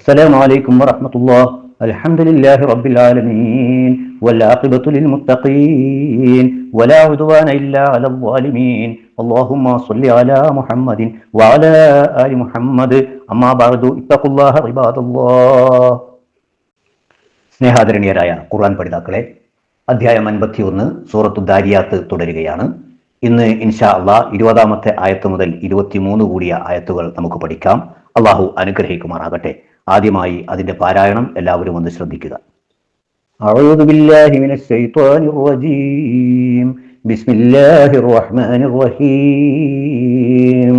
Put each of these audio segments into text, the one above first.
السلام عليكم ورحمة الله الحمد لله رب العالمين والعاقبة للمتقين ولا عدوان إلا على الظالمين اللهم صل على محمد وعلى آل محمد أما بعد اتقوا الله عباد الله സ്നേഹാദരണീയരായ ഖുർആൻ പഠിതാക്കളെ അധ്യായം അൻപത്തിയൊന്ന് സൂറത്തു ദാരിയാത്ത് തുടരുകയാണ് ഇന്ന് ഇൻഷാ അള്ളാഹ് ഇരുപതാമത്തെ ആയത്ത് മുതൽ ഇരുപത്തിമൂന്ന് കൂടിയ ആയത്തുകൾ നമുക്ക് പഠിക്കാം അള്ളാഹു അനുഗ്രഹിക്കുമാറാകട്ടെ ആദ്യമായി അതിന്റെ പാരായണം എല്ലാവരും ഒന്ന് ശ്രദ്ധിക്കുക أعوذ بالله من الشيطان الرجيم بسم الله الرحمن الرحيم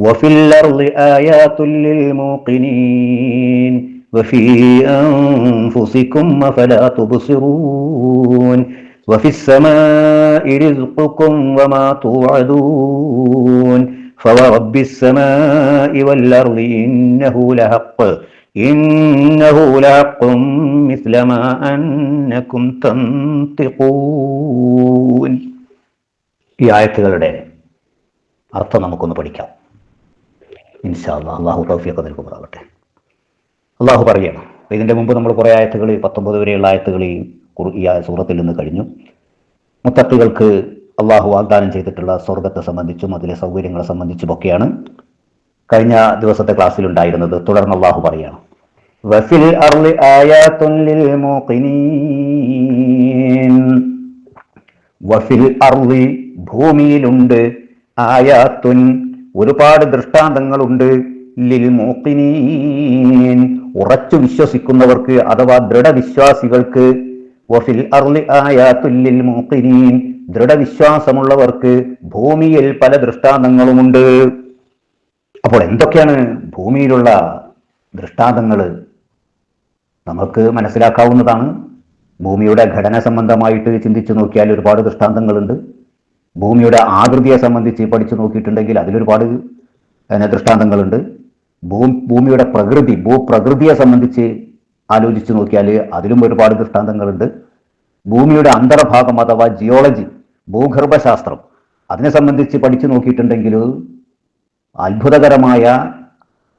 وفي الأرض آيات للموقنين وفي أنفسكم أفلا تبصرون وفي السماء رزقكم وما توعدون فورب السماء والأرض إنه لحق إنه لحق مثل ما أنكم تنطقون ഈ ആയത്തുകളുടെ അർത്ഥം നമുക്കൊന്ന് പഠിക്കാം ഇൻഷാ അല്ലാഹ് അള്ളാഹു തൗഫീഖ് നൽകുന്നതാകട്ടെ അള്ളാഹു പറയണം ഇതിന്റെ മുമ്പ് നമ്മൾ കുറേ ആയത്തുകൾ പത്തൊമ്പത് വരെയുള്ള ആയത്തുകൾ ഈ ഖുർ- ഈ ആ സൂറത്തിൽ നിന്ന് കഴിഞ്ഞു മുത്തക്കികൾക്ക് അള്ളാഹു വാഗ്ദാനം ചെയ്തിട്ടുള്ള സ്വർഗത്തെ സംബന്ധിച്ചും അതിലെ സൗകര്യങ്ങളെ സംബന്ധിച്ചും ഒക്കെയാണ് കഴിഞ്ഞ ദിവസത്തെ ക്ലാസ്സിൽ ഉണ്ടായിരുന്നത്. തുടർന്ന് അള്ളാഹു പറയാണ്. വഫിൽ വഫിൽ അർളി ഭൂമിയിലുണ്ട് ആയാത്തുൻ ഒരുപാട് ദൃഷ്ടാന്തങ്ങളുണ്ട്. ലിൽ മൂഖിനീൻ ഉറച്ചു വിശ്വസിക്കുന്നവർക്ക് അഥവാ ദൃഢവിശ്വാസികൾക്ക് വഫിൽ അർളി ആയാത്തുൻ മൂക്കിനീൻ ദൃഢവിശ്വാസമുള്ളവർക്ക് ഭൂമിയിൽ പല ദൃഷ്ടാന്തങ്ങളുമുണ്ട്. അപ്പോൾ എന്തൊക്കെയാണ് ഭൂമിയിലുള്ള ദൃഷ്ടാന്തങ്ങൾ? നമുക്ക് മനസ്സിലാക്കാവുന്നതാണ്. ഭൂമിയുടെ ഘടന സംബന്ധമായിട്ട് ചിന്തിച്ചു നോക്കിയാൽ ഒരുപാട് ദൃഷ്ടാന്തങ്ങളുണ്ട്. ഭൂമിയുടെ ആകൃതിയെ സംബന്ധിച്ച് പഠിച്ചു നോക്കിയിട്ടുണ്ടെങ്കിൽ അതിലൊരുപാട് ദൃഷ്ടാന്തങ്ങളുണ്ട്. ഭൂ ഭൂമിയുടെ പ്രകൃതി ഭൂപ്രകൃതിയെ സംബന്ധിച്ച് ആലോചിച്ചു നോക്കിയാൽ അതിലും ഒരുപാട് ദൃഷ്ടാന്തങ്ങളുണ്ട്. ഭൂമിയുടെ അന്തർഭാഗം അഥവാ ജിയോളജി ഭൂഗർഭശാസ്ത്രം അതിനെ സംബന്ധിച്ച് പഠിച്ചു നോക്കിയിട്ടുണ്ടെങ്കിൽ അത്ഭുതകരമായ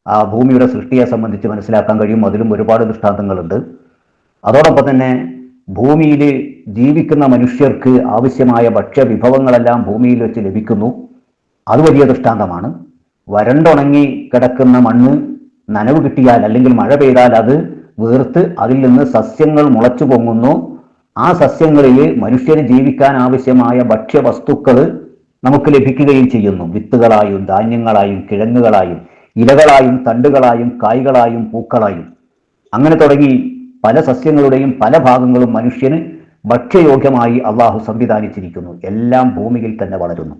ആ ഭൂമിയുടെ സൃഷ്ടിയെ സംബന്ധിച്ച് മനസ്സിലാക്കാൻ കഴിയും. അതിലും ഒരുപാട് ദൃഷ്ടാന്തങ്ങളുണ്ട്. അതോടൊപ്പം തന്നെ ഭൂമിയിൽ ജീവിക്കുന്ന മനുഷ്യർക്ക് ആവശ്യമായ ഭക്ഷ്യവിഭവങ്ങളെല്ലാം ഭൂമിയിൽ വെച്ച് ലഭിക്കുന്നു. അത് വലിയ ദൃഷ്ടാന്തമാണ്. വരണ്ടുണങ്ങി കിടക്കുന്ന മണ്ണ് നനവ് കിട്ടിയാൽ അല്ലെങ്കിൽ മഴ പെയ്താൽ അത് വീർത്ത് അതിൽ നിന്ന് സസ്യങ്ങൾ മുളച്ചു പൊങ്ങുന്നു. ആ സസ്യങ്ങളിൽ മനുഷ്യന് ജീവിക്കാൻ ആവശ്യമായ ഭക്ഷ്യവസ്തുക്കൾ നമുക്ക് ലഭിക്കുകയും ചെയ്യുന്നു. വിത്തുകളായും ധാന്യങ്ങളായും കിഴങ്ങുകളായും ഇലകളായും തണ്ടുകളായും കായ്കളായും പൂക്കളായും. അങ്ങനെ തുടങ്ങി പല സസ്യങ്ങളുടെയും പല ഭാഗങ്ങളും മനുഷ്യന് ഭക്ഷ്യയോഗ്യമായി അള്ളാഹു സംവിധാനിച്ചിരിക്കുന്നു. എല്ലാം ഭൂമിയിൽ തന്നെ വളരുന്നു.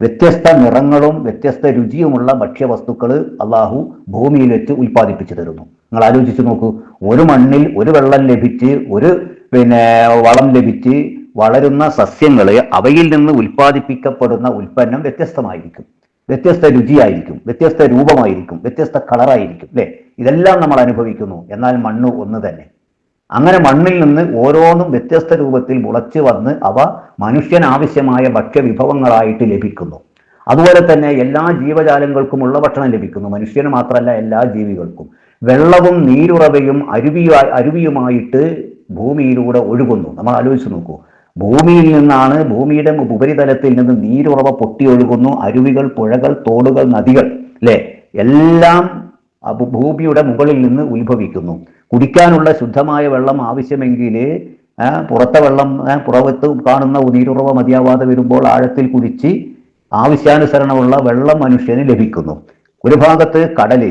വ്യത്യസ്ത നിറങ്ങളും വ്യത്യസ്ത രുചിയുമുള്ള ഭക്ഷ്യവസ്തുക്കൾ അള്ളാഹു ഭൂമിയിൽ വെച്ച് ഉൽപ്പാദിപ്പിച്ചു തരുന്നു. നിങ്ങൾ ആലോചിച്ച് നോക്കൂ. ഒരു മണ്ണിൽ ഒരു വെള്ളം ലഭിച്ച് ഒരു പിന്നെ വളം ലഭിച്ച് വളരുന്ന സസ്യങ്ങൾ അവയിൽ നിന്ന് ഉൽപ്പാദിപ്പിക്കപ്പെടുന്ന ഉൽപ്പന്നം വ്യത്യസ്തമായിരിക്കും. വ്യത്യസ്ത രുചിയായിരിക്കും വ്യത്യസ്ത രൂപമായിരിക്കും വ്യത്യസ്ത കളറായിരിക്കും അല്ലേ? ഇതെല്ലാം നമ്മൾ അനുഭവിക്കുന്നു. എന്നാൽ മണ്ണ് ഒന്ന് തന്നെ. അങ്ങനെ മണ്ണിൽ നിന്ന് ഓരോന്നും വ്യത്യസ്ത രൂപത്തിൽ മുളച്ച് വന്ന് അവ മനുഷ്യൻ ആവശ്യമായ ഭക്ഷ്യവിഭവങ്ങളായിട്ട് ലഭിക്കുന്നു. അതുപോലെ തന്നെ എല്ലാ ജീവജാലങ്ങൾക്കുമുള്ള ഭക്ഷണം ലഭിക്കുന്നു. മനുഷ്യന് മാത്രമല്ല എല്ലാ ജീവികൾക്കും. വെള്ളവും നീരുറവയും അരുവിയായി അരുവിയുമായിട്ട് ഭൂമിയിലൂടെ ഒഴുകുന്നു. നമ്മൾ ആലോചിച്ച് നോക്കൂ. ഭൂമിയിൽ നിന്നാണ് ഭൂമിയുടെ ഉപരിതലത്തിൽ നിന്ന് നീരുറവ പൊട്ടി ഒഴുകുന്നു. അരുവികൾ പുഴകൾ തോടുകൾ നദികൾ അല്ലെ എല്ലാം ഭൂമിയുടെ മുകളിൽ നിന്ന് ഉത്ഭവിക്കുന്നു. കുടിക്കാനുള്ള ശുദ്ധമായ വെള്ളം ആവശ്യമെങ്കിൽ പുറത്തെ വെള്ളം പുറത്ത് കാണുന്ന നീരുറവ മതിയാവാതെ വരുമ്പോൾ ആഴത്തിൽ കുടിച്ച് ആവശ്യാനുസരണമുള്ള വെള്ളം മനുഷ്യന് ലഭിക്കുന്നു. ഒരു ഭാഗത്ത് കടൽ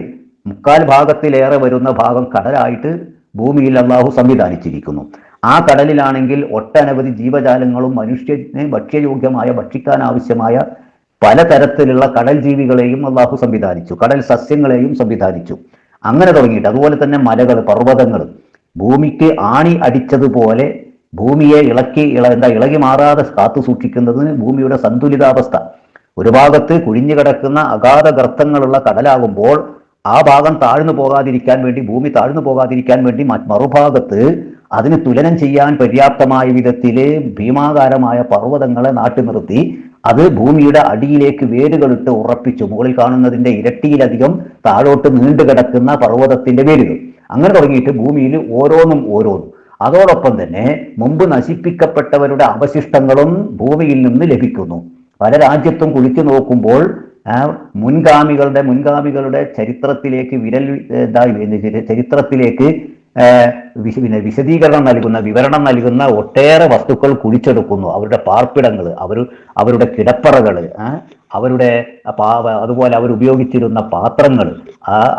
മുക്കാൽ ഭാഗത്തിലേറെ വരുന്ന ഭാഗം കടലായിട്ട് ഭൂമിയിൽ അള്ളാഹു സംവിധാനിച്ചിരിക്കുന്നു. ആ കടലിലാണെങ്കിൽ ഒട്ടനവധി ജീവജാലങ്ങളും മനുഷ്യന് ഭക്ഷ്യയോഗ്യമായ ഭക്ഷിക്കാൻ ആവശ്യമായ പലതരത്തിലുള്ള കടൽ ജീവികളെയും അള്ളാഹു സംവിധാനിച്ചു. കടൽ സസ്യങ്ങളെയും സംവിധാനിച്ചു. അങ്ങനെ തുടങ്ങിയിട്ട് അതുപോലെ തന്നെ മലകൾ പർവതങ്ങൾ. ഭൂമിക്ക് ആണി അടിച്ചതുപോലെ ഭൂമിയെ ഇളക്കി ഇള എന്താ ഇളകി മാറാതെ കാത്തു സൂക്ഷിക്കുന്നതിന് ഭൂമിയുടെ സന്തുലിതാവസ്ഥ. ഒരു ഭാഗത്ത് കുഴിഞ്ഞു കിടക്കുന്ന അഗാധ ഗർത്തങ്ങളുള്ള കടലാകുമ്പോൾ ആ ഭാഗം താഴ്ന്നു പോകാതിരിക്കാൻ വേണ്ടി ഭൂമി താഴ്ന്നു പോകാതിരിക്കാൻ വേണ്ടി മറുഭാഗത്ത് അതിന് തുലനം ചെയ്യാൻ പര്യാപ്തമായ വിധത്തിൽ ഭീമാകാരമായ പർവതങ്ങളെ നാട്ടി നിർത്തി അത് ഭൂമിയുടെ അടിയിലേക്ക് വേരുകളിട്ട് ഉറപ്പിച്ചു. മുകളിൽ കാണുന്നതിന്റെ ഇരട്ടിയിലധികം താഴോട്ട് നീണ്ടു കിടക്കുന്ന പർവതത്തിന്റെ വേരുകൾ. അങ്ങനെ തുടങ്ങിയിട്ട് ഭൂമിയിൽ ഓരോന്നും ഓരോന്നും. അതോടൊപ്പം തന്നെ മുമ്പ് നശിപ്പിക്കപ്പെട്ടവരുടെ അവശിഷ്ടങ്ങളും ഭൂമിയിൽ നിന്ന് ലഭിക്കുന്നു. പല രാജ്യത്തും കുളിച്ചു നോക്കുമ്പോൾ ആ മുൻഗാമികളുടെ മുൻഗാമികളുടെ ചരിത്രത്തിലേക്ക് വിരൽ ഇതായി ചരിത്രത്തിലേക്ക് പിന്നെ വിശദീകരണം നൽകുന്ന വിവരണം നൽകുന്ന ഒട്ടേറെ വസ്തുക്കൾ കുഴിച്ചെടുക്കുന്നു. അവരുടെ പാർപ്പിടങ്ങൾ അവർ അവരുടെ കിടപ്പറകൾ അവരുടെ അതുപോലെ അവരുപയോഗിച്ചിരുന്ന പാത്രങ്ങൾ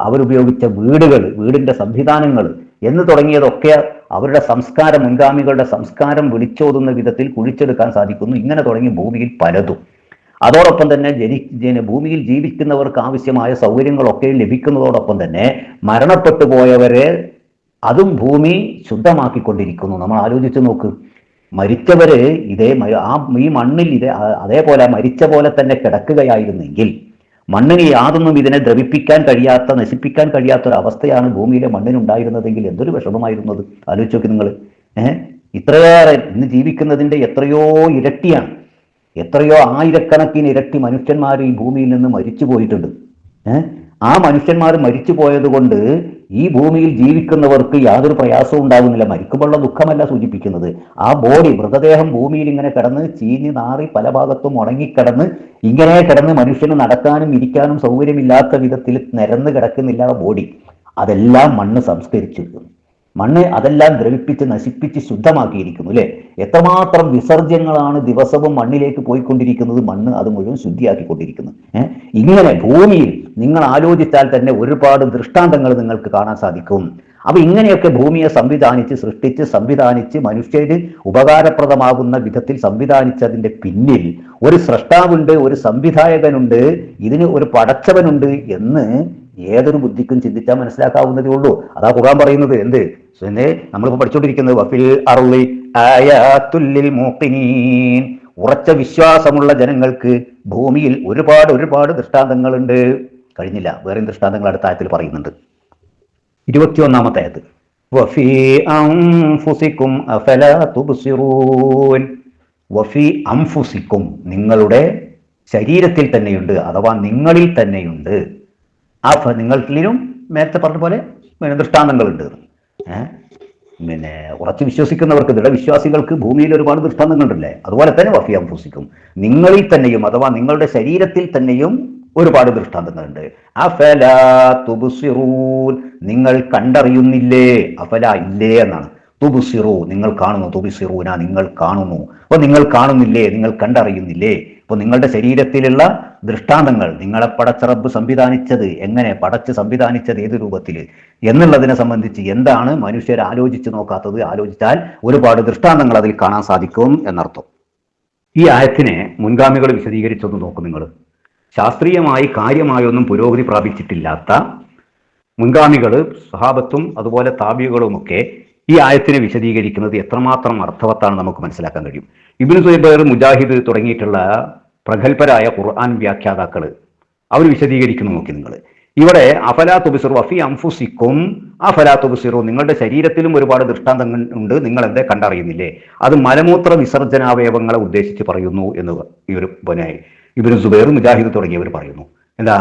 അവരുപയോഗിച്ച വീടുകൾ വീടിന്റെ സംവിധാനങ്ങൾ എന്ന് തുടങ്ങിയതൊക്കെ അവരുടെ സംസ്കാരം മുൻഗാമികളുടെ സംസ്കാരം വിളിച്ചോതുന്ന വിധത്തിൽ കുഴിച്ചെടുക്കാൻ സാധിക്കുന്നു. ഇങ്ങനെ തുടങ്ങി ഭൂമിയിൽ പലതും. അതോടൊപ്പം തന്നെ ജനി ഭൂമിയിൽ ജീവിക്കുന്നവർക്ക് ആവശ്യമായ സൗകര്യങ്ങളൊക്കെ ലഭിക്കുന്നതോടൊപ്പം തന്നെ മരണപ്പെട്ടു പോയവരെ അതും ഭൂമി ശുദ്ധമാക്കിക്കൊണ്ടിരിക്കുന്നു. നമ്മൾ ആലോചിച്ച് നോക്ക്. മരിച്ചവര് ഇതേ ആ ഈ മണ്ണിൽ ഇതേ അതേപോലെ മരിച്ച പോലെ തന്നെ കിടക്കുകയായിരുന്നെങ്കിൽ മണ്ണിന് യാതൊന്നും ഇതിനെ ദ്രവിപ്പിക്കാൻ കഴിയാത്ത നശിപ്പിക്കാൻ കഴിയാത്ത ഒരു അവസ്ഥയാണ് ഭൂമിയിലെ മണ്ണിനുണ്ടായിരുന്നതെങ്കിൽ എന്തൊരു വിഷമമായിരുന്നത് ആലോചിച്ച് നോക്കി നിങ്ങൾ. ഏഹ്? ഇത്രയേറെ ഇന്ന് ജീവിക്കുന്നതിന്റെ എത്രയോ ഇരട്ടിയാണ്. എത്രയോ ആയിരക്കണക്കിന് ഇരട്ടി മനുഷ്യന്മാർ ഈ ഭൂമിയിൽ നിന്ന് മരിച്ചു പോയിട്ടുണ്ട്. ആ മനുഷ്യന്മാർ മരിച്ചു പോയതുകൊണ്ട് ഈ ഭൂമിയിൽ ജീവിക്കുന്നവർക്ക് യാതൊരു പ്രയാസവും ഉണ്ടാകുന്നില്ല. മരിക്കുമ്പോഴുള്ള ദുഃഖമല്ല സൂചിപ്പിക്കുന്നത്. ആ ബോഡി മൃതദേഹം ഭൂമിയിൽ ഇങ്ങനെ കിടന്ന് ചീഞ്ഞ് നാറി പല ഭാഗത്തും ഉണങ്ങിക്കിടന്ന് ഇങ്ങനെ കിടന്ന് മനുഷ്യന് നടക്കാനും ഇരിക്കാനും സൗകര്യമില്ലാത്ത വിധത്തിൽ നിരന്ന് കിടക്കുന്നില്ല ബോഡി. അതെല്ലാം മണ്ണ് സംസ്കരിച്ചിരിക്കുന്നു. മണ്ണ് അതെല്ലാം ദ്രവിപ്പിച്ച് നശിപ്പിച്ച് ശുദ്ധമാക്കിയിരിക്കുന്നു അല്ലെ? എത്രമാത്രം വിസർജ്യങ്ങളാണ് ദിവസവും മണ്ണിലേക്ക് പോയിക്കൊണ്ടിരിക്കുന്നത് മണ്ണ് അത് മുഴുവൻ ശുദ്ധിയാക്കിക്കൊണ്ടിരിക്കുന്നു ഇങ്ങനെ ഭൂമിയിൽ നിങ്ങൾ ആലോചിച്ചാൽ തന്നെ ഒരുപാട് ദൃഷ്ടാന്തങ്ങൾ നിങ്ങൾക്ക് കാണാൻ സാധിക്കും. അപ്പൊ ഇങ്ങനെയൊക്കെ ഭൂമിയെ സംവിധാനിച്ച് സൃഷ്ടിച്ച് സംവിധാനിച്ച് മനുഷ്യന് ഉപകാരപ്രദമാകുന്ന വിധത്തിൽ സംവിധാനിച്ചതിന്റെ പിന്നിൽ ഒരു സ്രഷ്ടാവുണ്ട് ഒരു സംവിധായകനുണ്ട് ഇതിന് ഒരു പടച്ചവനുണ്ട് എന്ന് ഏതൊരു ബുദ്ധിക്കും ചിന്തിച്ചാൽ മനസ്സിലാക്കാവുന്നതേ ഉള്ളൂ. അതാ ഖുർആൻ പറയുന്നത്. എന്ത്? പിന്നെ നമ്മളിപ്പോ പഠിച്ചുകൊണ്ടിരിക്കുന്നത് വഫിൽ അറുളി ആയാത്തുല്ലിൽ മൂക്കിനീൻ ഉറച്ച വിശ്വാസമുള്ള ജനങ്ങൾക്ക് ഭൂമിയിൽ ഒരുപാട് ഒരുപാട് ദൃഷ്ടാന്തങ്ങളുണ്ട്. കഴിഞ്ഞില്ല. വേറെയും ദൃഷ്ടാന്തങ്ങൾ അടുത്ത ആയത്തിൽ പറയുന്നുണ്ട്. ഇരുപത്തിയൊന്നാമത്തെ ആയത് വഫി അംഫുസിക്കും അഫല തുബ്സിറൂൻ. വഫി അംഫുസിക്കും നിങ്ങളുടെ ശരീരത്തിൽ തന്നെയുണ്ട് അഥവാ നിങ്ങളിൽ തന്നെയുണ്ട്. ആ നിങ്ങളിലും നേരത്തെ പറഞ്ഞ പോലെ പിന്നെ ദൃഷ്ടാന്തങ്ങളുണ്ട്. പിന്നെ ഉറച്ചു വിശ്വസിക്കുന്നവർക്ക് ദൃഢവിശ്വാസികൾക്ക് ഭൂമിയിൽ ഒരുപാട് ദൃഷ്ടാന്തങ്ങളുണ്ടല്ലേ? അതുപോലെ തന്നെ വഫിയാം അംഫുസിക്കും നിങ്ങളിൽ തന്നെയും അഥവാ നിങ്ങളുടെ ശരീരത്തിൽ തന്നെയും ഒരുപാട് ദൃഷ്ടാന്തങ്ങളുണ്ട്. അഫല തുബുസിറൂൻ. നിങ്ങൾ കണ്ടറിയുന്നില്ലേ? അഫല ഇല്ലേ എന്നാണ്. തുബുസിറു നിങ്ങൾ കാണുന്നു. തുബിസിറൂന നിങ്ങൾ കാണുന്നു. അപ്പൊ നിങ്ങൾ കാണുന്നില്ലേ? നിങ്ങൾ കണ്ടറിയുന്നില്ലേ? അപ്പൊ നിങ്ങളുടെ ശരീരത്തിലുള്ള ദൃഷ്ടാന്തങ്ങൾ നിങ്ങളെ പടച്ച റബ്ബ് സംവിധാനിച്ചത് എങ്ങനെ പടച്ച് സംവിധാനിച്ചത് ഏത് രൂപത്തിൽ എന്നുള്ളതിനെ സംബന്ധിച്ച് എന്താണ് മനുഷ്യർ ആലോചിച്ച് നോക്കാത്തത്? ആലോചിച്ചാൽ ഒരുപാട് ദൃഷ്ടാന്തങ്ങൾ അതിൽ കാണാൻ സാധിക്കും എന്നർത്ഥം. ഈ ആയത്തിനെ മുൻഗാമികൾ വിശദീകരിച്ചൊന്ന് നോക്കും നിങ്ങൾ. ശാസ്ത്രീയമായി കാര്യമായൊന്നും പുരോഗതി പ്രാപിച്ചിട്ടില്ലാത്ത മുൻഗാമികൾ സഹാബത്തും അതുപോലെ താബികളുമൊക്കെ ഈ ആയത്തിനെ വിശദീകരിക്കുന്നത് എത്രമാത്രം അർത്ഥവത്താണ് നമുക്ക് മനസ്സിലാക്കാൻ കഴിയും. ഇബിന് സുബേർ മുജാഹിദ് തുടങ്ങിയിട്ടുള്ള പ്രഗത്ഭരായ ഖുർആൻ വ്യാഖ്യാതാക്കൾ അവർ വിശദീകരിക്കുന്നു നോക്കി നിങ്ങൾ ഇവിടെ അഫലാ തുബിസിറു അഫി അംഫുസിക്കും അഫലാ തുബിസിറു നിങ്ങളുടെ ശരീരത്തിലും ഒരുപാട് ദൃഷ്ടാന്തങ്ങൾ ഉണ്ട് നിങ്ങൾ എന്തേ കണ്ടറിയുന്നില്ലേ? അത് മലമൂത്ര വിസർജനാവയവങ്ങളെ ഉദ്ദേശിച്ച് പറയുന്നു എന്ന് ഈ ഒരു പിന്നെ ഇവർ സുബൈർ മുജാഹിദ് തുടങ്ങിയവർ പറയുന്നു. എന്താ?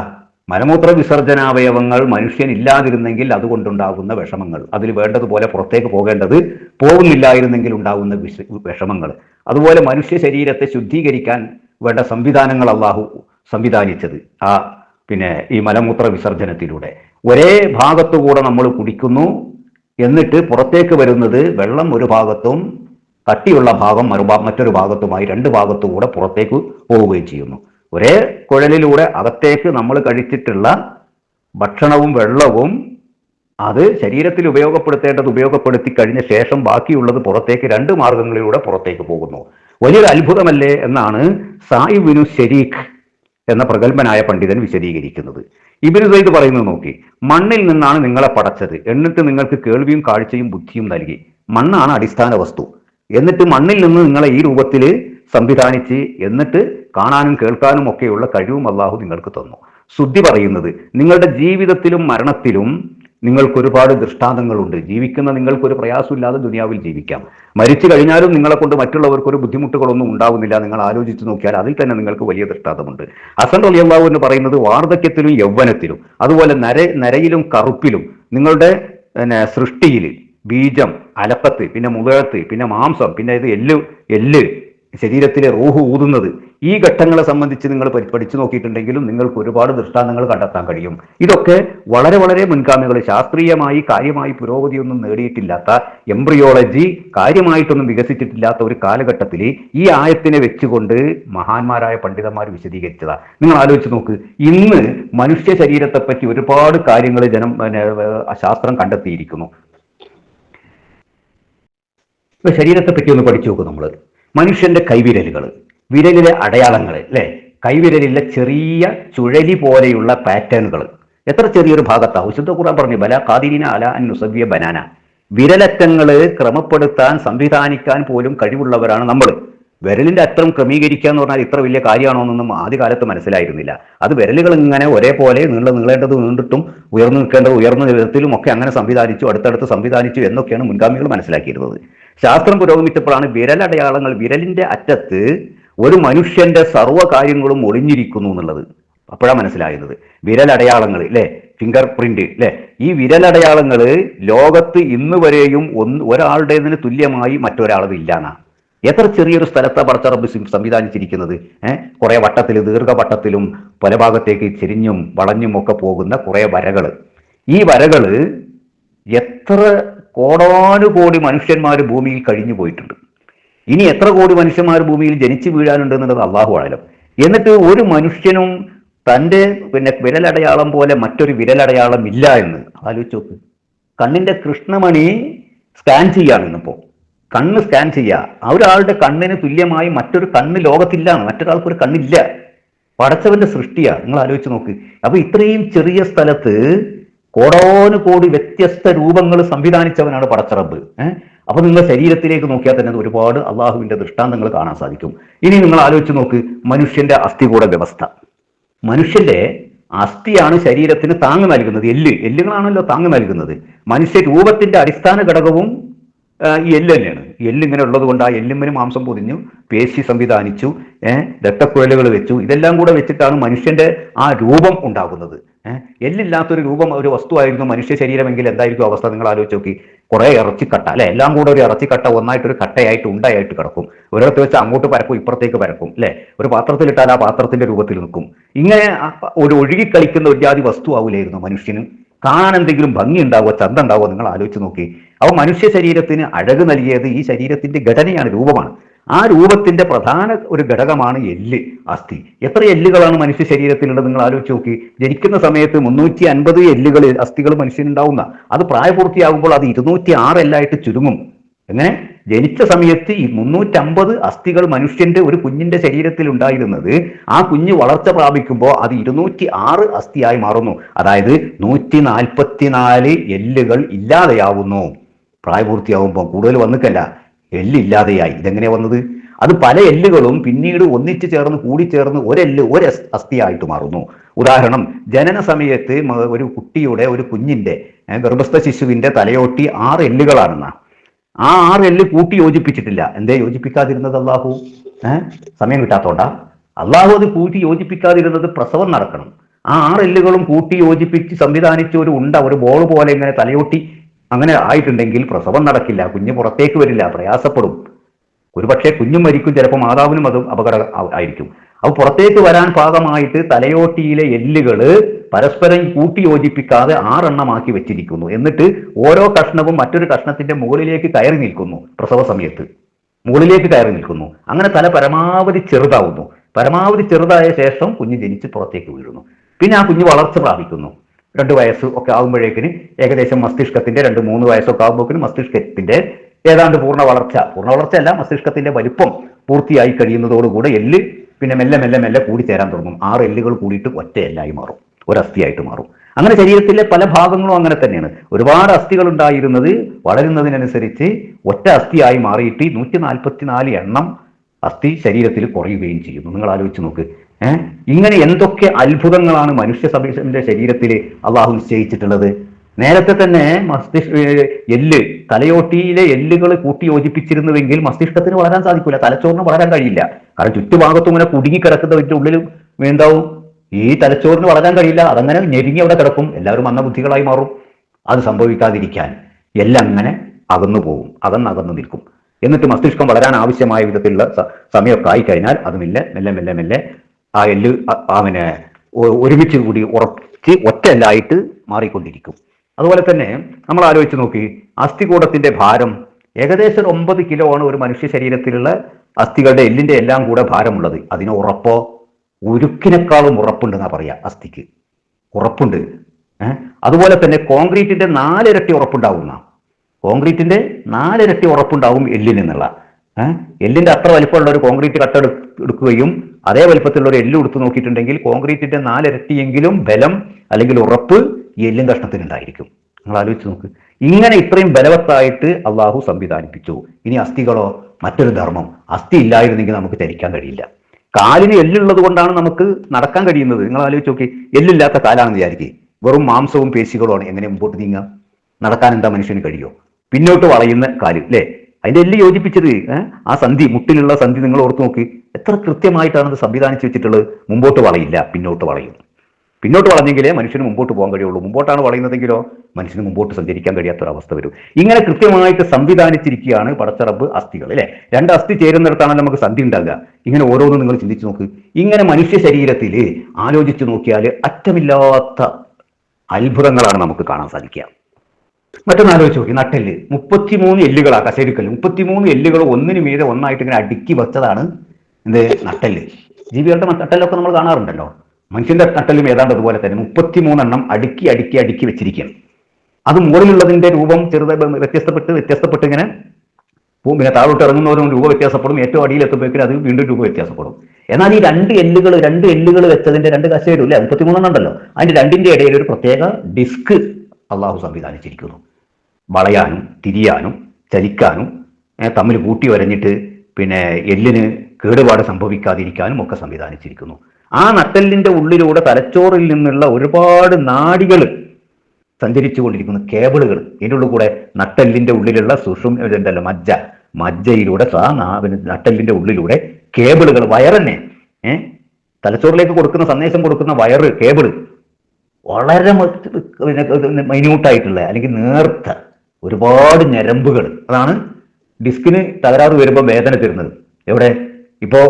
മലമൂത്ര വിസർജനാവയവങ്ങൾ മനുഷ്യൻ ഇല്ലാതിരുന്നെങ്കിൽ അതുകൊണ്ടുണ്ടാകുന്ന വിഷമങ്ങൾ. അതിൽ വേണ്ടതുപോലെ പുറത്തേക്ക് പോകേണ്ടത് പോകുന്നില്ലായിരുന്നെങ്കിൽ ഉണ്ടാകുന്ന വിഷ വിഷമങ്ങൾ. അതുപോലെ മനുഷ്യ ശരീരത്തെ ശുദ്ധീകരിക്കാൻ വേണ്ട സംവിധാനങ്ങൾ അള്ളാഹു സംവിധാനിച്ചത്. ആ പിന്നെ ഈ മലമൂത്ര വിസർജനത്തിലൂടെ. ഒരേ ഭാഗത്തുകൂടെ നമ്മൾ കുടിക്കുന്നു. എന്നിട്ട് പുറത്തേക്ക് വരുന്നത് വെള്ളം ഒരു ഭാഗത്തും കട്ടിയുള്ള ഭാഗം മറുഭാ മറ്റൊരു ഭാഗത്തുമായി രണ്ട് ഭാഗത്തുകൂടെ പുറത്തേക്ക് പോവുകയും ചെയ്യുന്നു. ഒരേ കുഴലിലൂടെ അകത്തേക്ക് നമ്മൾ കഴിച്ചിട്ടുള്ള ഭക്ഷണവും വെള്ളവും അത് ശരീരത്തിൽ ഉപയോഗപ്പെടുത്തേണ്ടത് ഉപയോഗപ്പെടുത്തി കഴിഞ്ഞ ശേഷം ബാക്കിയുള്ളത് പുറത്തേക്ക് രണ്ട് മാർഗങ്ങളിലൂടെ പുറത്തേക്ക് പോകുന്നു. വലിയൊരു അത്ഭുതമല്ലേ എന്നാണ് സായിബിനു ഷെരീഖ് എന്ന പ്രഗത്ഭനായ പണ്ഡിതൻ വിശദീകരിക്കുന്നത്. ഇബിനു സൈദ് പറയുന്നത് നോക്കി മണ്ണിൽ നിന്നാണ് നിങ്ങളെ പടച്ചത്. എന്നിട്ട് നിങ്ങൾക്ക് കേൾവിയും കാഴ്ചയും ബുദ്ധിയും നൽകി. മണ്ണാണ് അടിസ്ഥാന വസ്തു. എന്നിട്ട് മണ്ണിൽ നിന്ന് നിങ്ങളെ ഈ രൂപത്തിൽ സംവിധാനിച്ച് എന്നിട്ട് കാണാനും കേൾക്കാനും ഒക്കെയുള്ള കഴിവും അള്ളാഹു നിങ്ങൾക്ക് തന്നു. ശുദ്ധി പറയുന്നത് നിങ്ങളുടെ ജീവിതത്തിലും മരണത്തിലും നിങ്ങൾക്ക് ഒരുപാട് ദൃഷ്ടാന്തങ്ങളുണ്ട്. ജീവിക്കുന്ന നിങ്ങൾക്കൊരു പ്രയാസമില്ലാതെ ദുനിയാവിൽ ജീവിക്കാം. മരിച്ചു കഴിഞ്ഞാലും നിങ്ങളെ കൊണ്ട് മറ്റുള്ളവർക്ക് ഒരു ബുദ്ധിമുട്ടുകളൊന്നും ഉണ്ടാവുന്നില്ല. നിങ്ങൾ ആലോചിച്ച് നോക്കിയാൽ അതിൽ തന്നെ നിങ്ങൾക്ക് വലിയ ദൃഷ്ടാന്തമുണ്ട്. ഹസൻ റലിയാവു എന്ന് പറയുന്നത് വാർദ്ധക്യത്തിലും യൗവനത്തിലും അതുപോലെ നര നരയിലും കറുപ്പിലും നിങ്ങളുടെ സൃഷ്ടിയിൽ ബീജം അലപ്പത്ത് പിന്നെ മുതഴത്ത് പിന്നെ മാംസം പിന്നെ ഇത് എല്ല് എല്ല് ശരീരത്തിലെ റൂഹ് ഊതുന്നത് ഈ ഘട്ടങ്ങളെ സംബന്ധിച്ച് നിങ്ങൾ പഠിച്ചു നോക്കിയിട്ടുണ്ടെങ്കിലും നിങ്ങൾക്ക് ഒരുപാട് ദൃഷ്ടാന്തങ്ങൾ കണ്ടെത്താൻ കഴിയും. ഇതൊക്കെ വളരെ വളരെ മുൻഗാമികൾ ശാസ്ത്രീയമായി കാര്യമായി പുരോഗതിയൊന്നും നേടിയിട്ടില്ലാത്ത എംബ്രിയോളജി കാര്യമായിട്ടൊന്നും വികസിച്ചിട്ടില്ലാത്ത ഒരു കാലഘട്ടത്തിൽ ഈ ആയത്തിനെ വെച്ചുകൊണ്ട് മഹാന്മാരായ പണ്ഡിതന്മാർ വിശദീകരിച്ചതാ. നിങ്ങൾ ആലോചിച്ച് നോക്ക് ഇന്ന് മനുഷ്യ ശരീരത്തെപ്പറ്റി ഒരുപാട് കാര്യങ്ങൾ ജനം ശാസ്ത്രം കണ്ടെത്തിയിരിക്കുന്നു. ശരീരത്തെ പറ്റി ഒന്ന് പഠിച്ചു നോക്കും നമ്മൾ മനുഷ്യന്റെ കൈവിരലുകൾ വിരലിലെ അടയാളങ്ങൾ അല്ലെ കൈവിരലിലെ ചെറിയ ചുഴലി പോലെയുള്ള പാറ്റേണുകൾ. എത്ര ചെറിയൊരു ഭാഗത്താ? വിശുദ്ധ ഖുർആൻ പറഞ്ഞു ബല കാതിരിന അല അനുസവ്യ നുസവ്യ ബനാന. വിരലറ്റങ്ങൾ ക്രമപ്പെടുത്താൻ സംവിധാനിക്കാൻ പോലും കഴിവുള്ളവരാണ് നമ്മൾ വിരലിന്റെ അറ്റം ക്രമീകരിക്കുക എന്ന് പറഞ്ഞാൽ ഇത്ര വലിയ കാര്യമാണോ എന്നൊന്നും ആദ്യകാലത്ത് മനസ്സിലായിരുന്നില്ല. അത് വിരലുകൾ ഇങ്ങനെ ഒരേപോലെ നീള നീളേണ്ടത് നീണ്ടിട്ടും ഉയർന്നു നിൽക്കേണ്ടത് ഉയർന്ന വിധത്തിലും ഒക്കെ അങ്ങനെ സംവിധാനിച്ചു അടുത്തടുത്ത് സംവിധാനിച്ചു എന്നൊക്കെയാണ് മുൻഗാമികൾ മനസ്സിലാക്കിയിരുന്നത്. ശാസ്ത്രം പുരോഗമിച്ചപ്പോഴാണ് വിരലടയാളങ്ങൾ വിരലിന്റെ അറ്റത്ത് ഒരു മനുഷ്യന്റെ സർവ കാര്യങ്ങളും ഒളിഞ്ഞിരിക്കുന്നു എന്നുള്ളത് അപ്പോഴാണ് മനസ്സിലാകുന്നത്. വിരലടയാളങ്ങൾ അല്ലെ ഫിംഗർ പ്രിന്റ് അല്ലെ ഈ വിരലടയാളങ്ങൾ ലോകത്ത് ഇന്ന് വരെയും ഒന്ന് ഒരാളുടേതിന് തുല്യമായി മറ്റൊരാളത് ഇല്ലാന്നാണ് എത്ര ചെറിയൊരു സ്ഥലത്താ പടച്ചറബ് സംവിധാനിച്ചിരിക്കുന്നത്? ഏഹ് കുറെ വട്ടത്തിൽ ദീർഘവട്ടത്തിലും പല ഭാഗത്തേക്ക് ചെരിഞ്ഞും വളഞ്ഞും ഒക്കെ പോകുന്ന കുറെ വരകൾ ഈ വരകൾ എത്ര കോടാനുകോടി മനുഷ്യന്മാർ ഭൂമിയിൽ കഴിഞ്ഞു പോയിട്ടുണ്ട് ഇനി എത്ര കോടി മനുഷ്യന്മാർ ഭൂമിയിൽ ജനിച്ചു വീഴാനുണ്ട് എന്നുള്ളത് അള്ളാഹു ആയാലും എന്നിട്ട് ഒരു മനുഷ്യനും തന്റെ പിന്നെ വിരലടയാളം പോലെ മറ്റൊരു വിരലടയാളം ഇല്ല എന്ന്. ആലോചിച്ച് നോക്ക്. കണ്ണിന്റെ കൃഷ്ണമണി സ്കാൻ ചെയ്യാണ് ഇന്നിപ്പോ. കണ്ണ് സ്കാൻ ചെയ്യുക ആ ഒരാളുടെ കണ്ണിന് തുല്യമായി മറ്റൊരു കണ്ണ് ലോകത്തില്ലാണ് മറ്റൊരാൾക്ക് ഒരു കണ്ണില്ല. പടച്ചവന്റെ സൃഷ്ടിയാ. നിങ്ങൾ ആലോചിച്ച് നോക്ക്. അപ്പൊ ഇത്രയും ചെറിയ സ്ഥലത്ത് കോടോന് കോടി വ്യത്യസ്ത രൂപങ്ങൾ സംവിധാനിച്ചവനാണ് പടച്ചറബ്. ഏഹ്? അപ്പൊ നിങ്ങൾ ശരീരത്തിലേക്ക് നോക്കിയാൽ തന്നെ ഒരുപാട് അള്ളാഹുവിന്റെ ദൃഷ്ടാന്തങ്ങൾ കാണാൻ സാധിക്കും. ഇനി നിങ്ങൾ ആലോചിച്ച് നോക്ക് മനുഷ്യന്റെ അസ്ഥികൂട വ്യവസ്ഥ. മനുഷ്യന്റെ അസ്ഥിയാണ് ശരീരത്തിന് താങ്ങ് നൽകുന്നത്. എല്ല് എല്ലുകളാണല്ലോ താങ്ങ് നൽകുന്നത്. മനുഷ്യ രൂപത്തിന്റെ അടിസ്ഥാന ഘടകവും ഈ എല്ല് തന്നെയാണ്. എല്ലിങ്ങനെ ഉള്ളത് കൊണ്ട് ആ എല്ലിമ്മന് മാംസം പൊതിഞ്ഞു പേശി സംവിധാനിച്ചു രക്തക്കുഴലുകൾ വെച്ചു ഇതെല്ലാം കൂടെ വെച്ചിട്ടാണ് മനുഷ്യന്റെ ആ രൂപം ഉണ്ടാകുന്നത്. എല്ലില്ലാത്തൊരു രൂപം ഒരു വസ്തുവായിരുന്നു മനുഷ്യ ശരീരമെങ്കിൽ എന്തായിരിക്കും അവസ്ഥ? നിങ്ങൾ ആലോചിച്ച് നോക്കി. കുറെ ഇറച്ചിക്കട്ട അല്ലെ? എല്ലാം കൂടെ ഒരു ഇറച്ചിക്കട്ട ഒന്നായിട്ടൊരു കട്ടയായിട്ട് ഉണ്ടായിട്ട് കിടക്കും. ഒരിടത്ത് വെച്ച് അങ്ങോട്ട് പരക്കും ഇപ്പുറത്തേക്ക് പരക്കും അല്ലെ? ഒരു പാത്രത്തിലിട്ടാൽ ആ പാത്രത്തിന്റെ രൂപത്തിൽ നിൽക്കും. ഇങ്ങനെ ഒരു ഒഴുകിക്കളിക്കുന്ന ഒരു ജാതി വസ്തു ആവില്ലായിരുന്നു മനുഷ്യന്. കാണാൻ എന്തെങ്കിലും ഭംഗി ഉണ്ടാവുക ചന്ത ഉണ്ടാവുക നിങ്ങൾ ആലോചിച്ച് നോക്കി. അപ്പോൾ മനുഷ്യ ശരീരത്തിന് അഴക് നൽകിയത് ഈ ശരീരത്തിന്റെ ഘടനയാണ് രൂപമാണ്. ആ രൂപത്തിന്റെ പ്രധാന ഒരു ഘടകമാണ് എല്ല് അസ്ഥി. എത്ര എല്ലുകളാണ് മനുഷ്യ ശരീരത്തിലുള്ളത് നിങ്ങൾ ആലോചിച്ച് നോക്കി. ജനിക്കുന്ന സമയത്ത് മുന്നൂറ്റി അൻപത് എല്ലുകൾ അസ്ഥികൾ മനുഷ്യനുണ്ടാവുന്ന. അത് പ്രായപൂർത്തിയാകുമ്പോൾ അത് ഇരുന്നൂറ്റി ആറ് എല്ലായിട്ട് ചുരുങ്ങും. എങ്ങനെ? ജനിച്ച സമയത്ത് ഈ മുന്നൂറ്റമ്പത് അസ്ഥികൾ മനുഷ്യന്റെ ഒരു കുഞ്ഞിന്റെ ശരീരത്തിൽ ഉണ്ടായിരുന്നത്. ആ കുഞ്ഞ് വളർച്ച പ്രാപിക്കുമ്പോൾ അത് ഇരുന്നൂറ്റി ആറ് അസ്ഥിയായി മാറുന്നു. അതായത് നൂറ്റി നാൽപ്പത്തിനാല് എല്ലുകൾ ഇല്ലാതെയാവുന്നു. പ്രായപൂർത്തിയാവുമ്പോൾ കൂടുതൽ വന്നിക്കല്ല എല്ലില്ലാതെയായി. ഇതെങ്ങനെയാ വന്നത്? അത് പല എല്ലുകളും പിന്നീട് ഒന്നിച്ചു ചേർന്ന് കൂടിച്ചേർന്ന് ഒരെല്ല് ഒരു അസ്ഥിയായിട്ട് മാറുന്നു. ഉദാഹരണം ജനന സമയത്ത് ഒരു കുട്ടിയുടെ ഒരു കുഞ്ഞിന്റെ ഗർഭസ്ഥ ശിശുവിന്റെ തലയോട്ടി ആറ് എല്ലുകളാണെന്നാ. ആ ആറ് എല്ല് കൂട്ടി യോജിപ്പിച്ചിട്ടില്ല. എന്തേ യോജിപ്പിക്കാതിരുന്നത് അള്ളാഹു? സമയം കിട്ടാത്തോണ്ടാ? അള്ളാഹു അത് കൂട്ടി യോജിപ്പിക്കാതിരുന്നത് പ്രസവം നടക്കണം. ആ ആറ് എല്ലുകളും കൂട്ടി യോജിപ്പിച്ച് സംവിധാനിച്ച ഒരു ഉണ്ട ഒരു ബോൾ പോലെ ഇങ്ങനെ തലയോട്ടി അങ്ങനെ ആയിട്ടുണ്ടെങ്കിൽ പ്രസവം നടക്കില്ല കുഞ്ഞ് പുറത്തേക്ക് വരില്ല പ്രയാസപ്പെടും. ഒരുപക്ഷെ കുഞ്ഞും മരിക്കും ചിലപ്പോൾ മാതാവിനും അത് അപകട ആയിരിക്കും. അപ്പോൾ പുറത്തേക്ക് വരാൻ ഭാഗമായിട്ട് തലയോട്ടിയിലെ എല്ലുകൾ പരസ്പരം കൂട്ടി യോജിപ്പിക്കാതെ ആറെണ്ണമാക്കി വെച്ചിരിക്കുന്നു. എന്നിട്ട് ഓരോ കഷ്ണവും മറ്റൊരു കഷ്ണത്തിന്റെ മുകളിലേക്ക് കയറി നിൽക്കുന്നു പ്രസവ സമയത്ത്. മുകളിലേക്ക് കയറി നിൽക്കുന്നു. അങ്ങനെ തല പരമാവധി ചെറുതാവുന്നു. പരമാവധി ചെറുതായ ശേഷം കുഞ്ഞ് ജനിച്ച് പുറത്തേക്ക് വീഴുന്നു. പിന്നെ ആ കുഞ്ഞ് വളർച്ച പ്രാപിക്കുന്നു. രണ്ട് വയസ്സ് ഒക്കെ ആകുമ്പോഴേക്കിന് ഏകദേശം മസ്തിഷ്കത്തിന്റെ രണ്ട് മൂന്ന് വയസ്സൊക്കെ ആകുമ്പോഴേക്കിന് മസ്തിഷ്കത്തിന്റെ ഏതാണ്ട് പൂർണ വളർച്ച. പൂർണ വളർച്ചയല്ല മസ്തിഷ്കത്തിന്റെ വലിപ്പം പൂർത്തിയായി കഴിയുന്നതോടുകൂടെ എല്ല് പിന്നെ മെല്ലെ മെല്ലെ മെല്ലെ കൂടി ചേരാൻ തുടങ്ങും. ആറ് എല്ലുകൾ കൂടിയിട്ട് ഒറ്റ എല്ലായി മാറും. ഒരസ്ഥിയായിട്ട് മാറും. അങ്ങനെ ശരീരത്തിലെ പല ഭാഗങ്ങളും അങ്ങനെ തന്നെയാണ്. ഒരുപാട് അസ്ഥികൾ ഉണ്ടായിരുന്നത് വളരുന്നതിനനുസരിച്ച് ഒറ്റ അസ്ഥിയായി മാറിയിട്ട് നൂറ്റി നാൽപ്പത്തിനാല് എണ്ണം അസ്ഥി ശരീരത്തിൽ കുറയുകയും ചെയ്യുന്നു. നിങ്ങൾ ആലോചിച്ച് നോക്ക്. ഇങ്ങനെ എന്തൊക്കെ അത്ഭുതങ്ങളാണ് മനുഷ്യ സഭയുടെ ശരീരത്തിൽ അള്ളാഹു നിശ്ചയിച്ചിട്ടുള്ളത്? നേരത്തെ തന്നെ മസ്തിഷ്ക എല്ല് തലയോട്ടിയിലെ എല്ലുകൾ കൂട്ടി യോജിപ്പിച്ചിരുന്നുവെങ്കിൽ മസ്തിഷ്കത്തിന് വളരാൻ സാധിക്കില്ല തലച്ചോറിന് വളരാൻ കഴിയില്ല. കാരണം ചുറ്റുഭാഗത്തും ഇങ്ങനെ കുടുങ്ങിക്കിടക്കുന്നതിന്റെ ഉള്ളിലും വേണ്ടാവും ഈ തലച്ചോറിന് വളരാൻ കഴിയില്ല. അതങ്ങനെ ഞെരുങ്ങി അവിടെ കിടക്കും. എല്ലാവരും മന്ദബുദ്ധികളായി മാറും. അത് സംഭവിക്കാതിരിക്കാൻ എല്ലാം അങ്ങനെ അകന്നു പോകും അകന്നകന്നു നിൽക്കും. എന്നിട്ട് മസ്തിഷ്കം വളരാൻ ആവശ്യമായ വിധത്തിലുള്ള സമയമൊക്കെ ആയിക്കഴിഞ്ഞാൽ അത് മെല്ലെ മെല്ലെ മെല്ലെ മെല്ലെ ആ എല്ല് പിന്നെ ഒരുമിച്ച് കൂടി ഉറച്ച് ഒറ്റല്ലായിട്ട് മാറിക്കൊണ്ടിരിക്കും. അതുപോലെ തന്നെ നമ്മൾ ആലോചിച്ച് നോക്കി അസ്ഥികൂടത്തിന്റെ ഭാരം ഏകദേശം ഒമ്പത് കിലോ ആണ് ഒരു മനുഷ്യ ശരീരത്തിലുള്ള അസ്ഥികളുടെ എല്ലിന്റെ എല്ലാം കൂടെ ഭാരമുള്ളത്. അതിന് ഉറപ്പോ? ഉരുക്കിനേക്കാളും ഉറപ്പുണ്ടെന്നാ പറയാ അസ്ഥിക്ക്. ഉറപ്പുണ്ട്. അതുപോലെ തന്നെ കോൺക്രീറ്റിന്റെ നാലിരട്ടി ഉറപ്പുണ്ടാവുന്ന കോൺക്രീറ്റിന്റെ നാലിരട്ടി ഉറപ്പുണ്ടാവും എല്ലിന് എന്നുള്ള. എല്ലിന്റെ അത്ര വലിപ്പമുള്ള ഒരു കോൺക്രീറ്റ് കട്ട എടു- എടുക്കുകയും അതേ വലിപ്പത്തിലുള്ള ഒരു എല്ല് എടുത്ത് നോക്കിയിട്ടുണ്ടെങ്കിൽ കോൺക്രീറ്റിന്റെ നാലിരട്ടിയെങ്കിലും ബലം അല്ലെങ്കിൽ ഉറപ്പ് ഈ എല്ലും കഷ്ണത്തിനുണ്ടായിരിക്കും നിങ്ങൾ ആലോചിച്ച് നോക്ക്. ഇങ്ങനെ ഇത്രയും ബലവത്തായിട്ട് അള്ളാഹു സംവിധാനിപ്പിച്ചു. ഇനി അസ്ഥികളോ മറ്റൊരു ധർമ്മം. അസ്ഥി ഇല്ലായിരുന്നെങ്കിൽ നമുക്ക് ധരിക്കാൻ കഴിയില്ല. കാലിന് എല്ലുള്ളത് കൊണ്ടാണ് നമുക്ക് നടക്കാൻ കഴിയുന്നത്. നിങ്ങൾ ആലോചിച്ച് നോക്കി. എല്ലില്ലാത്ത കാലാണെന്ന് വിചാരിക്കുക വെറും മാംസവും പേശികളുമാണ് എങ്ങനെ മുമ്പോട്ട് നീങ്ങാം? നടക്കാൻ എന്താ മനുഷ്യന് കഴിയോ? പിന്നോട്ട് വളയുന്ന കാൽ അല്ലേ അതിന്റെ എല്ലാം യോജിപ്പിച്ചത്? ആ സന്ധി മുട്ടിലുള്ള സന്ധി നിങ്ങൾ ഓർത്ത് നോക്ക്. എത്ര കൃത്യമായിട്ടാണ് അത് സംവിധാനിച്ചു വെച്ചിട്ടുള്ളത്? മുമ്പോട്ട് വളയില്ല പിന്നോട്ട് വളയും. പിന്നോട്ട് വളഞ്ഞെങ്കിലേ മനുഷ്യന് മുമ്പോട്ട് പോകാൻ കഴിയുള്ളൂ. മുമ്പോട്ടാണ് വളയുന്നതെങ്കിലോ മനുഷ്യന് മുമ്പോട്ട് സഞ്ചരിക്കാൻ കഴിയാത്തൊരവസ്ഥ വരും. ഇങ്ങനെ കൃത്യമായിട്ട് സംവിധാനിച്ചിരിക്കുകയാണ് പടച്ചറബ് അസ്ഥികൾ അല്ലെ? രണ്ട് അസ്ഥി ചേരുന്നിടത്താണ് നമുക്ക് സന്ധി ഉണ്ടാകുക ഇങ്ങനെ ഓരോന്നും നിങ്ങൾ ചിന്തിച്ചു നോക്ക്. ഇങ്ങനെ മനുഷ്യ ശരീരത്തിൽ ആലോചിച്ച് നോക്കിയാൽ അറ്റമില്ലാത്ത അത്ഭുതങ്ങളാണ് നമുക്ക് കാണാൻ സാധിക്കുക. മറ്റൊന്ന് ആലോചിച്ച് നോക്കി നട്ടെല്ല്. മുപ്പത്തിമൂന്ന് എല്ലുകളാ കശേരിക്കല്ല്. മുപ്പത്തിമൂന്ന് എല്ലുകൾ ഒന്നിനു മീതെ ഒന്നായിട്ട് ഇങ്ങനെ അടുക്കി വെച്ചതാണ് എന്ത്? നട്ടെല്ല്. ജീവികളുടെ നട്ടെല്ലൊക്കെ നമ്മൾ കാണാറുണ്ടല്ലോ. മനുഷ്യന്റെ നട്ടെല്ലും ഏതാണ്ട് അതുപോലെ തന്നെ മുപ്പത്തിമൂന്നെണ്ണം അടുക്കി അടുക്കി അടുക്കി വെച്ചിരിക്കുകയാണ്. അത് മുകളിലുള്ളതിന്റെ രൂപം ചെറുതായി വ്യത്യസ്തപ്പെട്ട് വ്യത്യസ്തപ്പെട്ട് ഇങ്ങനെ പിന്നെ താഴോട്ട് ഇറങ്ങുന്നവരും രൂപ വ്യത്യാസപ്പെടും. ഏറ്റവും അടിയിൽ എത്തുമ്പോഴേക്കും അത് വീണ്ടും രൂപ വ്യത്യാസപ്പെടും. എന്നാൽ ഈ രണ്ട് എല്ലുകൾ രണ്ട് എല്ലുകൾ വെച്ചതിന്റെ രണ്ട് കശേരും അല്ലെ മുപ്പത്തിമൂന്നെണ്ണം ഉണ്ടല്ലോ. അതിന്റെ രണ്ടിന്റെ ഇടയിൽ ഒരു പ്രത്യേക ഡിസ്ക് അള്ളാഹു സംവിധാനിച്ചിരിക്കുന്നു. വളയാനും തിരിയാനും ചലിക്കാനും തമ്മിൽ കൂട്ടി വരഞ്ഞിട്ട് പിന്നെ എല്ലിന് കേടുപാട് സംഭവിക്കാതിരിക്കാനും ഒക്കെ സംവിധാനിച്ചിരിക്കുന്നു. ആ നട്ടെല്ലിന്റെ ഉള്ളിലൂടെ തലച്ചോറിൽ നിന്നുള്ള ഒരുപാട് നാടികൾ സഞ്ചരിച്ചു കൊണ്ടിരിക്കുന്ന കേബിളുകൾ ഇതിന്റെ കൂടെ നട്ടെല്ലിന്റെ ഉള്ളിലുള്ള സുഷും എന്തല്ല മജ്ജ. മജ്ജയിലൂടെ ആ നാവിന് നട്ടെല്ലിന്റെ ഉള്ളിലൂടെ കേബിളുകൾ വയറന്നെ. ഏഹ് തലച്ചോറിലേക്ക് കൊടുക്കുന്ന സന്ദേശം കൊടുക്കുന്ന വയറ് കേബിൾ. വളരെ മൈന്യൂട്ടായിട്ടുള്ള അല്ലെങ്കിൽ നേർത്ത ഒരുപാട് ഞരമ്പുകൾ. അതാണ് ഡിസ്കിന് തകരാറ് വരുമ്പോൾ വേദന തരുന്നത്. എവിടെ? ഇപ്പോ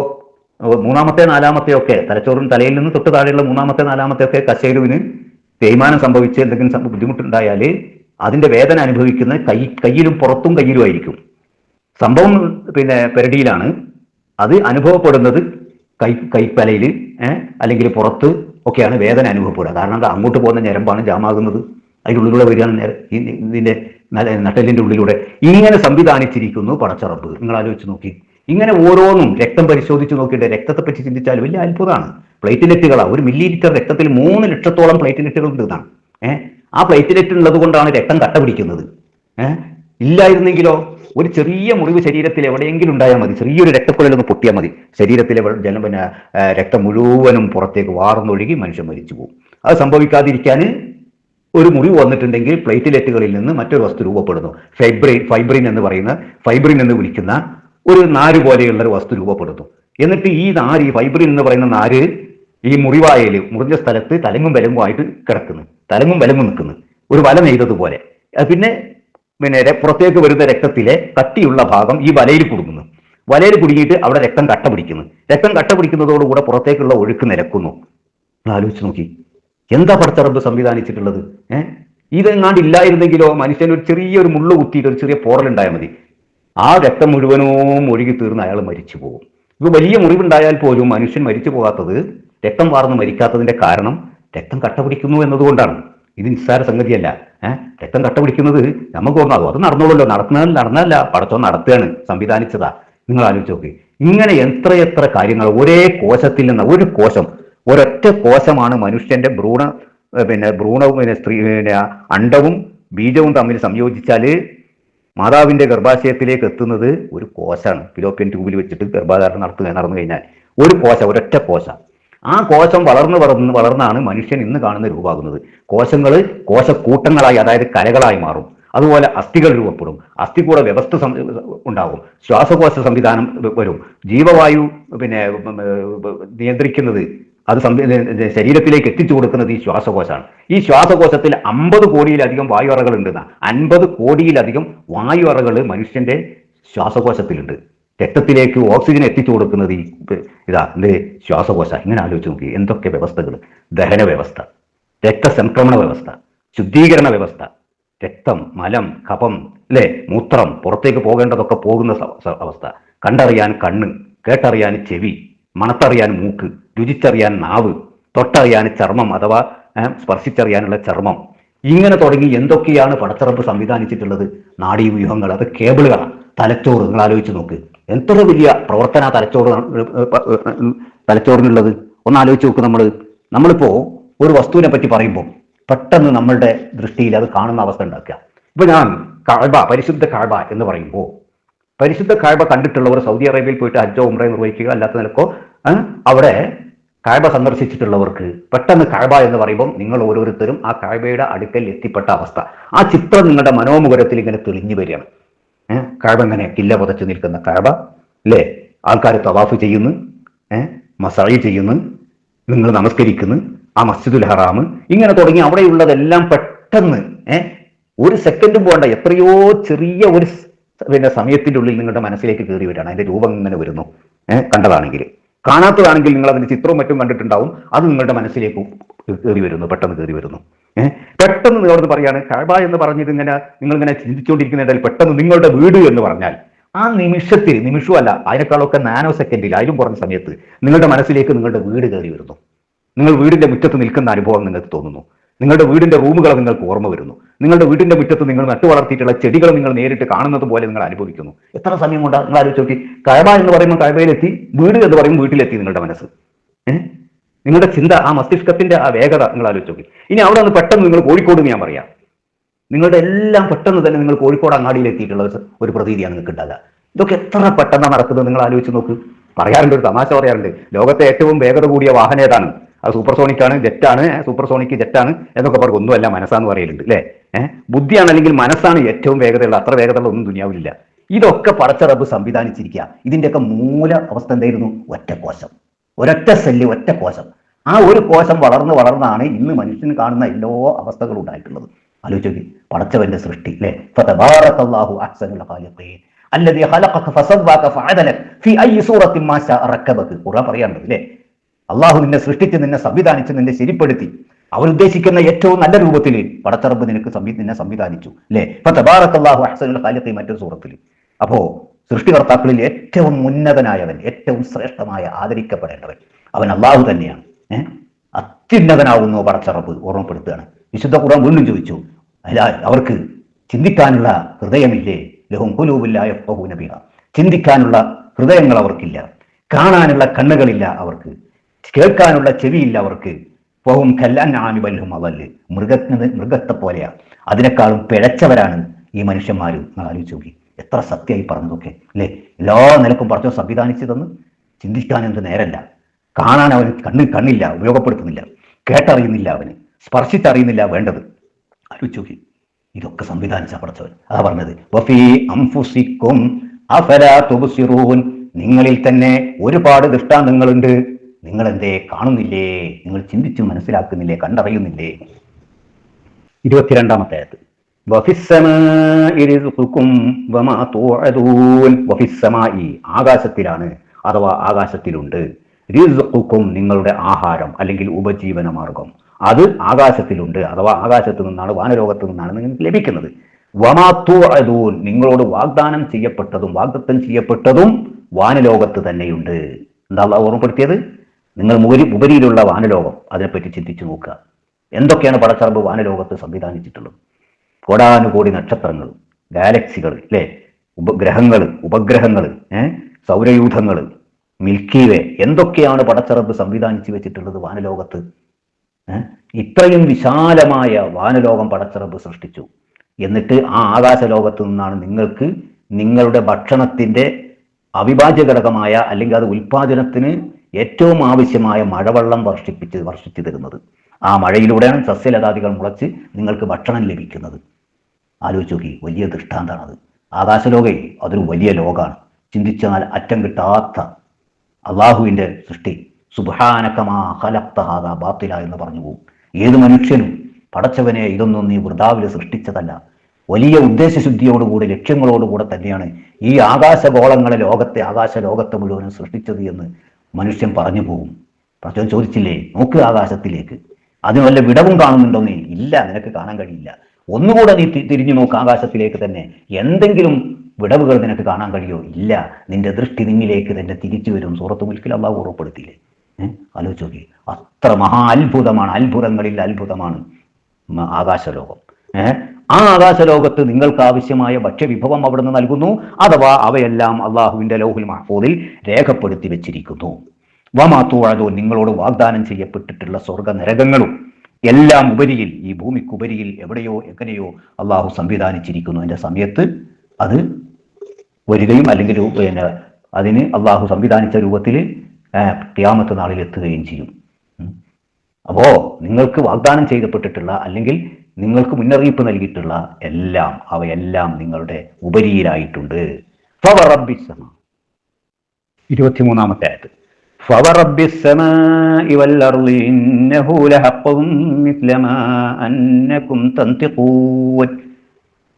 മൂന്നാമത്തെ നാലാമത്തെ ഒക്കെ തലച്ചോറിന് തലയിൽ നിന്ന് തൊട്ട് താഴെയുള്ള മൂന്നാമത്തെ നാലാമത്തെ ഒക്കെ കശേരുവിന് തേയ്മാനം സംഭവിച്ച് എന്തെങ്കിലും ബുദ്ധിമുട്ടുണ്ടായാൽ അതിന്റെ വേദന അനുഭവിക്കുന്ന കൈ കയ്യിലും പുറത്തും കയ്യിലും ആയിരിക്കും. സംഭവം പിന്നെ പെരടിയിലാണ്. അത് അനുഭവപ്പെടുന്നത് കൈ കൈപ്പലയിൽ അല്ലെങ്കിൽ പുറത്ത് ഒക്കെയാണ് വേദന അനുഭവപ്പെടുക. കാരണം അത് അങ്ങോട്ട് പോകുന്ന ഞരമ്പാണ് ജാമാകുന്നത്. അതിന്റെ ഉള്ളിലൂടെ വരികയാണ് നേരെ ഇതിന്റെ നട്ടെല്ലിന്റെ ഉള്ളിലൂടെ ഇങ്ങനെ സംവിധാനിച്ചിരിക്കുന്നു പടച്ചറപ്പ് നിങ്ങൾ ആലോചിച്ച് നോക്കി. ഇങ്ങനെ ഓരോന്നും രക്തം പരിശോധിച്ച് നോക്കിയിട്ട് രക്തത്തെ പറ്റി ചിന്തിച്ചാൽ വലിയ അത്ഭുതമാണ്. പ്ലേറ്റ്ലെറ്റുകളാണ് ഒരു മില്ലി ലിറ്റർ രക്തത്തിൽ മൂന്ന് ലക്ഷത്തോളം പ്ലേറ്റ്ലെറ്റുകൾ ഉണ്ട് എന്നാണ് ഏഹ് ആ പ്ലേറ്റ്ലെറ്റ് ഉള്ളത് കൊണ്ടാണ് രക്തം കട്ട പിടിക്കുന്നത്. ഏഹ് ഇല്ലായിരുന്നെങ്കിലോ ഒരു ചെറിയ മുറിവ് ശരീരത്തിൽ എവിടെയെങ്കിലും ഉണ്ടായാൽ മതി. ചെറിയൊരു രക്തക്കുഴലൊന്ന് പൊട്ടിയാൽ മതി. ശരീരത്തിലെ ജലം പിന്നെ രക്തം മുഴുവനും പുറത്തേക്ക് വാർന്നൊഴുകി മനുഷ്യൻ മരിച്ചു പോകും അത് സംഭവിക്കാതിരിക്കാൻ ഒരു മുറിവ് വന്നിട്ടുണ്ടെങ്കിൽ പ്ലേറ്റ്ലെറ്റുകളിൽ നിന്ന് മറ്റൊരു വസ്തു രൂപപ്പെടുന്നു. ഫൈബ്രൈൻ ഫൈബ്രിൻ എന്ന് പറയുന്ന ഫൈബ്രിൻ എന്ന് വിളിക്കുന്ന ഒരു നാര് പോലെയുള്ള ഒരു വസ്തു രൂപപ്പെടുന്നു. എന്നിട്ട് ഈ നാര് ഈ ഫൈബ്രിൻ എന്ന് പറയുന്ന നാര് ഈ മുറിവായയിൽ മുറിഞ്ഞ സ്ഥലത്ത് തലങ്ങും വിലങ്ങുമായിട്ട് കിടക്കുന്നു. തലങ്ങും വിലങ്ങും നിൽക്കുന്നു. ഒരു വല നെയ്തതുപോലെ. പിന്നെ പിന്നെ പുറത്തേക്ക് വരുന്ന രക്തത്തിലെ കട്ടിയുള്ള ഭാഗം ഈ വലയിൽ കുടുങ്ങുന്നു. വലയിൽ കുടുങ്ങിയിട്ട് അവിടെ രക്തം കട്ട പിടിക്കുന്നു. രക്തം കട്ട പിടിക്കുന്നതോടുകൂടെ പുറത്തേക്കുള്ള ഒഴുക്ക് നിലക്കുന്നു ആലോചിച്ച് നോക്കി. എന്താ പടച്ചറബ് സംവിധാനിച്ചിട്ടുള്ളത്? ഏഹ് ഇതെങ്ങാണ്ട് ഇല്ലായിരുന്നെങ്കിലോ മനുഷ്യൻ ഒരു ചെറിയൊരു മുള്ളു കുത്തിയിട്ട് ഒരു ചെറിയ പോറലുണ്ടായാൽ മതി. ആ രക്തം മുഴുവനും ഒഴുകി തീർന്ന് അയാൾ മരിച്ചു പോകും. ഇത് വലിയ മുറിവുണ്ടായാൽ പോലും മനുഷ്യൻ മരിച്ചു പോകാത്തത് രക്തം വാർന്ന് മരിക്കാത്തതിന്റെ കാരണം രക്തം കട്ട പിടിക്കുന്നു എന്നതുകൊണ്ടാണ്. ഇത് നിസ്സാര സംഗതിയല്ല. ഏഹ് രക്തം കട്ട പിടിക്കുന്നത് നമുക്ക് ഒന്നാകും അത് നടന്നോളല്ലോ നടന്നാൽ നടന്നല്ല പടച്ചോ നടത്തുകയാണ്. സംവിധാനിച്ചതാ. നിങ്ങൾ ആലോചിച്ച് നോക്കി. ഇങ്ങനെ എത്രയെത്ര കാര്യങ്ങൾ ഒരേ കോശത്തിൽ നിന്ന് ഒരു കോശം ഒരൊറ്റ കോശമാണ് മനുഷ്യന്റെ ഭ്രൂണ പിന്നെ ഭ്രൂണവും പിന്നെ സ്ത്രീ പിന്നെ അണ്ടവും ബീജവും തമ്മിൽ സംയോജിച്ചാൽ മാതാവിന്റെ ഗർഭാശയത്തിലേക്ക് എത്തുന്നത് ഒരു കോശാണ്. ഫിലോപ്പിയൻ ട്യൂബിൽ വെച്ചിട്ട് ഗർഭാധാരണം നടത്തുക നടന്നു കഴിഞ്ഞാൽ ഒരു കോശ ഒരൊറ്റ കോശ. ആ കോശം വളർന്നു വളർന്ന് വളർന്നാണ് മനുഷ്യൻ ഇന്ന് കാണുന്ന രൂപമാകുന്നത്. കോശങ്ങൾ കോശക്കൂട്ടങ്ങളായി അതായത് കലകളായി മാറും. അതുപോലെ അസ്ഥികൾ രൂപപ്പെടും. അസ്ഥികൂട വ്യവസ്ഥ ഉണ്ടാകും. ശ്വാസകോശ സംവിധാനം വരും. ജീവവായു പിന്നെ നിയന്ത്രിക്കുന്നത് അത് ശരീരത്തിലേക്ക് എത്തിച്ചു കൊടുക്കുന്നത് ഈ ശ്വാസകോശമാണ്. ഈ ശ്വാസകോശത്തിൽ അമ്പത് കോടിയിലധികം വായു അറകൾ ഉണ്ടെന്ന അൻപത് കോടിയിലധികം വായു അറകൾ മനുഷ്യന്റെ ശ്വാസകോശത്തിലുണ്ട്. രക്തത്തിലേക്ക് ഓക്സിജൻ എത്തിച്ചു കൊടുക്കുന്നത് ഈ ഇതാ എന്ത് ശ്വാസകോശ. ഇങ്ങനെ ആലോചിച്ച് നോക്കി. എന്തൊക്കെ വ്യവസ്ഥകൾ ദഹന വ്യവസ്ഥ രക്തസംക്രമണ വ്യവസ്ഥ ശുദ്ധീകരണ വ്യവസ്ഥ രക്തം മലം കപം അല്ലേ? മൂത്രം പുറത്തേക്ക് പോകേണ്ടതൊക്കെ പോകുന്ന അവസ്ഥ. കണ്ടറിയാൻ കണ്ണ് കേട്ടറിയാൻ ചെവി മണത്തറിയാൻ മൂക്ക് രുചിച്ചറിയാൻ നാവ് തൊട്ടറിയാൻ ചർമ്മം അഥവാ സ്പർശിച്ചറിയാനുള്ള ചർമ്മം. ഇങ്ങനെ തുടങ്ങി എന്തൊക്കെയാണ് പടച്ചിറപ്പ് സംവിധാനിച്ചിട്ടുള്ളത്? നാഡീവ്യൂഹങ്ങൾ അത് കേബിളുകളാണ് തലച്ചോറ് നിങ്ങൾ ആലോചിച്ച് നോക്ക്. എത്ര വലിയ പ്രവർത്തന തലച്ചോറ് തലച്ചോറിനുള്ളത്? ഒന്ന് ആലോചിച്ച് നോക്ക് നമ്മൾ നമ്മളിപ്പോ ഒരു വസ്തുവിനെ പറ്റി പറയുമ്പോൾ പെട്ടെന്ന് നമ്മളുടെ ദൃഷ്ടിയിൽ അത് കാണുന്ന അവസ്ഥ ഉണ്ടാക്കുക. ഇപ്പൊ ഞാൻ കാഴ്ബ പരിശുദ്ധ കാഴ്ബ എന്ന് പറയുമ്പോൾ പരിശുദ്ധ കാഴ്ബ കണ്ടിട്ടുള്ളവർ സൗദി അറേബ്യയിൽ പോയിട്ട് ഹജ്ജോ ഉംറ നിർവഹിക്കുക അല്ലാത്ത നിലക്കോ അവിടെ കാഴ്ബ സന്ദർശിച്ചിട്ടുള്ളവർക്ക് പെട്ടെന്ന് കാഴ്ബ എന്ന് പറയുമ്പോൾ നിങ്ങൾ ഓരോരുത്തരും ആ കാഴ്ബയുടെ അടുക്കൽ എത്തിപ്പെട്ട അവസ്ഥ. ആ ചിത്രം നിങ്ങളുടെ മനോമുഖരത്തിൽ ഇങ്ങനെ തെളിഞ്ഞു വരികയാണ്. ഏഹ് കാഴ്ബ ഇങ്ങനെ കില്ല പുതച്ചു നിൽക്കുന്ന കാഴ്ബ അല്ലേ ആൾക്കാർ തവാഫ് ചെയ്യുന്നു ഏഹ് മസായി ചെയ്യുന്നു നിങ്ങൾ നമസ്കരിക്കുന്നു ആ മസ്ജിദുൽ ഹറാം ഇങ്ങനെ തുടങ്ങി അവിടെയുള്ളതെല്ലാം പെട്ടെന്ന് ഏഹ് ഒരു സെക്കൻഡും പോകണ്ട എത്രയോ ചെറിയ ഒരു പിന്നെ സമയത്തിന്റെ ഉള്ളിൽ നിങ്ങളുടെ മനസ്സിലേക്ക് കയറി വരികയാണ്. അതിന്റെ രൂപം ഇങ്ങനെ വരുന്നു. ഏഹ് കണ്ടതാണെങ്കിൽ. കാണാത്തതാണെങ്കിൽ നിങ്ങൾ അതിന്റെ ചിത്രവും മറ്റും കണ്ടിട്ടുണ്ടാവും. അത് നിങ്ങളുടെ മനസ്സിലേക്ക് കയറി വരുന്നു പെട്ടെന്ന് കയറി വരുന്നു. പെട്ടെന്ന് നിങ്ങളോട് പറയാണ് കഴബ എന്ന് പറഞ്ഞിട്ട് ഇങ്ങനെ നിങ്ങൾ ഇങ്ങനെ ചിന്തിച്ചുകൊണ്ടിരിക്കുന്നതിൽ പെട്ടെന്ന് നിങ്ങളുടെ വീട് എന്ന് പറഞ്ഞാൽ ആ നിമിഷത്തിൽ നിമിഷമല്ല അതിനേക്കാളൊക്കെ നാനോ സെക്കൻഡിൽ അതിലും കുറഞ്ഞ സമയത്ത് നിങ്ങളുടെ മനസ്സിലേക്ക് നിങ്ങളുടെ വീട് കയറി വരുന്നു. നിങ്ങൾ വീടിന്റെ മുറ്റത്ത് നിൽക്കുന്ന അനുഭവം നിങ്ങൾക്ക് തോന്നുന്നു. നിങ്ങളുടെ വീടിന്റെ റൂമുകൾ നിങ്ങൾക്ക് ഓർമ്മ വരുന്നു. നിങ്ങളുടെ വീടിന്റെ മുറ്റത്ത് നിങ്ങൾ നട്ടു വളർത്തിയിട്ടുള്ള ചെടികൾ നിങ്ങൾ നേരിട്ട് കാണുന്നത് പോലെ നിങ്ങൾ അനുഭവിക്കുന്നു. എത്ര സമയം കൊണ്ടാണ് നിങ്ങൾ ആലോചിച്ച് നോക്കി. കഴമ എന്ന് പറയുമ്പോൾ കഴമയിലെത്തി വീട് എന്ന് പറയുമ്പോൾ വീട്ടിലെത്തി നിങ്ങളുടെ മനസ്സ്. നിങ്ങളുടെ ചിന്ത ആ മസ്തിഷ്കത്തിന്റെ ആ വേഗത നിങ്ങൾ ആലോചിച്ച് നോക്കി. ഇനി അവിടെ നിന്ന് പെട്ടെന്ന് നിങ്ങൾ കോഴിക്കോട് ഞാൻ പറയാം. നിങ്ങളുടെ എല്ലാം പെട്ടെന്ന് തന്നെ നിങ്ങൾ കോഴിക്കോട് അങ്ങാടിയിൽ എത്തിയിട്ടുള്ള ഒരു- ഒരു പ്രതീതിയാണ് നിങ്ങൾക്ക് ഉണ്ടാകുക ഇതൊക്കെ എത്ര പെട്ടെന്നാണ് നടക്കുന്നത് നിങ്ങൾ ആലോചിച്ച് നോക്ക്. പറയാറുണ്ട് ഒരു തമാശ പറയാറുണ്ട്. ലോകത്തെ ഏറ്റവും വേഗത കൂടിയ വാഹനം ഏതാണ്? അത് സൂപ്പർസോണിക് ആണ് ജെറ്റാണ് സൂപ്പർസോണിക് ജെറ്റാണ് എന്നൊക്കെ പറയും ഒന്നുമല്ല മനസ്സാന്ന് പറയലുണ്ട് അല്ലേ ഏഹ് ബുദ്ധിയാണ് അല്ലെങ്കിൽ മനസ്സാണ് ഏറ്റവും വേഗതയുള്ള അത്ര വേഗതയുള്ള ഒന്നും ദുനിയാവില്ല ഇതൊക്കെ പടച്ച റബ്ബ് സംവിധാനിച്ചിരിക്കുക ഇതിന്റെയൊക്കെ മൂല അവസ്ഥ എന്തായിരുന്നു? ഒറ്റ കോശം. ഒരൊറ്റ സെല്ല് ഒറ്റ കോശം. ആ ഒരു കോശം വളർന്ന് വളർന്നാണ് ഇന്ന് മനുഷ്യന് കാണുന്ന എല്ലാ അവസ്ഥകളും ഉണ്ടായിട്ടുള്ളത്. ആലോചിച്ചു പടച്ചവന്റെ സൃഷ്ടി അല്ലേ അല്ലെ അഹ്സനുൽ ഖാലിഖീൻ. ഫീ പറയാറുണ്ട് അല്ലേ അള്ളാഹു നിന്നെ സൃഷ്ടിച്ച് നിന്നെ സംവിധാനിച്ച് നിന്നെ ശരിപ്പെടുത്തി. അവരുദ്ദേശിക്കുന്ന ഏറ്റവും നല്ല രൂപത്തിൽ പടച്ചറബ് നിനക്ക് നിന്നെ സംവിധാനിച്ചു അല്ലേ? ഇപ്പൊ തബാറക്കല്ലാഹു അഹ്സനുൽ ഖാലിഖി മറ്റൊരു സൂറത്തിൽ. അപ്പോ സൃഷ്ടികർത്താക്കളിൽ ഏറ്റവും ഉന്നതനായവൻ ഏറ്റവും ശ്രേഷ്ഠമായ ആദരിക്കപ്പെടേണ്ടവൻ അവൻ അള്ളാഹു തന്നെയാണ്. ഏഹ് അത്യുന്നതനാവുന്നു പടച്ചറബ് ഓർമ്മപ്പെടുത്തുകയാണ്. വിശുദ്ധ ഖുർആൻ വീണ്ടും ചോദിച്ചു അവർക്ക് ചിന്തിക്കാനുള്ള ഹൃദയമില്ലേ? ലഹും കുലൂബില്ലായ ബഹുനബിഹ ചിന്തിക്കാനുള്ള ഹൃദയങ്ങൾ അവർക്കില്ല കാണാനുള്ള കണ്ണുകളില്ല അവർക്ക്. കേൾക്കാനുള്ള ചെവിയില്ല അവർക്ക്. ഫഹും കല്ലാനാനുബല്ലും അവൽ. മൃഗത്തിന് മൃഗത്തെ പോലെയാ. അതിനേക്കാളും പിഴച്ചവരാണ് ഈ മനുഷ്യന്മാർ ആലോചിച്ച് നോക്കി. എത്ര സത്യമായി പറഞ്ഞതൊക്കെ അല്ലേ? എല്ലാ നിലക്കും പറഞ്ഞു സംവിധാനിച്ചതെന്ന്? ചിന്തിക്കാൻ എന്ത് നേരല്ല. കാണാൻ അവന് കണ്ണിൽ കണ്ണില്ല ഉപയോഗപ്പെടുത്തുന്നില്ല. കേട്ടറിയുന്നില്ല അവന്. സ്പർശിച്ചറിയുന്നില്ല വേണ്ടത്. ആലോചിച്ച് നോക്കി. ഇതൊക്കെ സംവിധാനിച്ച പഠിച്ചവൻ അതാ പറഞ്ഞത്. അംഫുസിക്കും നിങ്ങളിൽ തന്നെ ഒരുപാട് ദൃഷ്ടാന്തങ്ങളുണ്ട്. നിങ്ങൾ എന്തേ കാണുന്നില്ലേ? നിങ്ങൾ ചിന്തിച്ചു മനസ്സിലാക്കുന്നില്ലേ? കണ്ടറിയുന്നില്ലേ? ഇരുപത്തിരണ്ടാമത്തെ വഫിസ്സമാഇ ആകാശത്തിലാണ് അഥവാ ആകാശത്തിലുണ്ട്. റിസ്ഖുക്കും നിങ്ങളുടെ ആഹാരം അല്ലെങ്കിൽ ഉപജീവന മാർഗം. അത് ആകാശത്തിലുണ്ട് അഥവാ ആകാശത്തു നിന്നാണ് വാനലോകത്തു നിന്നാണ് നിങ്ങൾക്ക് ലഭിക്കുന്നത്. വമാത്തു നിങ്ങളോട് വാഗ്ദാനം ചെയ്യപ്പെട്ടതും വാഗ്ദത്തം ചെയ്യപ്പെട്ടതും വാനലോകത്ത് തന്നെയുണ്ട്. എന്താ ഓർമ്മപ്പെടുത്തിയത്? നിങ്ങൾ മുരി ഉപരിയിലുള്ള വാനലോകം അതിനെപ്പറ്റി ചിന്തിച്ചു നോക്കുക. എന്തൊക്കെയാണ് പടച്ചറമ്പ് വാനലോകത്ത് സംവിധാനിച്ചിട്ടുള്ളത്? കോടാനുകോടി നക്ഷത്രങ്ങൾ ഗാലക്സികൾ അല്ലേ ഉപഗ്രഹങ്ങൾ ഉപഗ്രഹങ്ങൾ സൗരയൂഥങ്ങൾ മിൽക്കി വേ എന്തൊക്കെയാണ് പടച്ചറമ്പ് സംവിധാനിച്ചു വെച്ചിട്ടുള്ളത് വാനലോകത്ത്? ഇത്രയും വിശാലമായ വാനലോകം പടച്ചറമ്പ് സൃഷ്ടിച്ചു. എന്നിട്ട് ആ ആകാശ ലോകത്ത് നിന്നാണ് നിങ്ങൾക്ക് നിങ്ങളുടെ ഭക്ഷണത്തിന്റെ അവിഭാജ്യ ഘടകമായ അല്ലെങ്കിൽ അത് ഉൽപാദനത്തിന് ഏറ്റവും ആവശ്യമായ മഴവെള്ളം വർഷിപ്പിച്ച് വർഷിച്ചു തരുന്നത് ആ മഴയിലൂടെയാണ് സസ്യലതാദികൾ മുളച്ച് നിങ്ങൾക്ക് ഭക്ഷണം ലഭിക്കുന്നത്. ആലോചിച്ച് നോക്കി വലിയ ദൃഷ്ടാന്താണത് ആകാശലോകേ അതൊരു വലിയ ലോകമാണ് ചിന്തിച്ചാൽ അറ്റം കിട്ടാത്ത അള്ളാഹുവിന്റെ സൃഷ്ടി. സുബാനക്കമാ ഹലക്തഹാദ ബാത്തില എന്ന് പറഞ്ഞു പോകും ഏത് മനുഷ്യനും പടച്ചവനെ ഇതൊന്നും നീ വൃതാവിൽ സൃഷ്ടിച്ചതല്ല. വലിയ ഉദ്ദേശശുദ്ധിയോടുകൂടി ലക്ഷ്യങ്ങളോടുകൂടെ തന്നെയാണ് ഈ ആകാശഗോളങ്ങളെ ലോകത്തെ ആകാശ ലോകത്തെ മുഴുവനും സൃഷ്ടിച്ചത് എന്ന് മനുഷ്യൻ പറഞ്ഞു പോകും പ്രത്യേകം ചോദിച്ചില്ലേ? നോക്ക് ആകാശത്തിലേക്ക്. അതിന് വല്ല വിടവും കാണുന്നുണ്ടോ നീ? ഇല്ല നിനക്ക് കാണാൻ കഴിയില്ല. ഒന്നുകൂടെ നീ തിരിഞ്ഞു നോക്ക് ആകാശത്തിലേക്ക് തന്നെ. എന്തെങ്കിലും വിടവുകൾ നിനക്ക് കാണാൻ കഴിയോ? ഇല്ല. നിന്റെ ദൃഷ്ടി നിന്നിലേക്ക് തന്നെ തിരിച്ചു വരും. സൂറത്ത് മുൽക്കിൽ അള്ളാഹു ഉറപ്പെടുത്തിയില്ലേ ഏഹ് ആലോചിച്ച് നോക്കി. അത്ര മഹാ അത്ഭുതമാണ്. അത്ഭുതങ്ങളിൽ അത്ഭുതമാണ് ആകാശലോകം. ഏഹ് ആ ആകാശലോകത്ത് നിങ്ങൾക്ക് ആവശ്യമായ ഭക്ഷ്യവിഭവം അവിടുന്ന് നൽകുന്നു. അഥവാ അവയെല്ലാം അള്ളാഹുവിന്റെ ലൗഹുൽ മഹഫൂദിൽ രേഖപ്പെടുത്തി വെച്ചിരിക്കുന്നു. വമാത്തോഴതോ നിങ്ങളോട് വാഗ്ദാനം ചെയ്യപ്പെട്ടിട്ടുള്ള സ്വർഗ നരകങ്ങളും എല്ലാം ഉപരിയിൽ ഈ ഭൂമിക്കുപരിയിൽ എവിടെയോ എങ്ങനെയോ അള്ളാഹു സംവിധാനിച്ചിരിക്കുന്നു. എന്റെ സമയത്ത് അത് വരികയും അല്ലെങ്കിൽ പിന്നെ അതിന് അള്ളാഹു സംവിധാനിച്ച രൂപത്തിൽ ക്യാമത്തെ നാളിൽ എത്തുകയും ചെയ്യും. അപ്പോൾ അപ്പോ നിങ്ങൾക്ക് വാഗ്ദാനം ചെയ്തപ്പെട്ടിട്ടുള്ള അല്ലെങ്കിൽ നിങ്ങൾക്ക് മുന്നറിയിപ്പ് നൽകിയിട്ടുള്ള എല്ലാം അവയെല്ലാം നിങ്ങളുടെ ഉപരിയിലായിട്ടുണ്ട് ഫവറബ്ബിസ്സമ. ഇരുപത്തിമൂന്നാമത്തെ ആയത് فورب السماء والأرض إنه لحق مثل ما أنكم تنطقون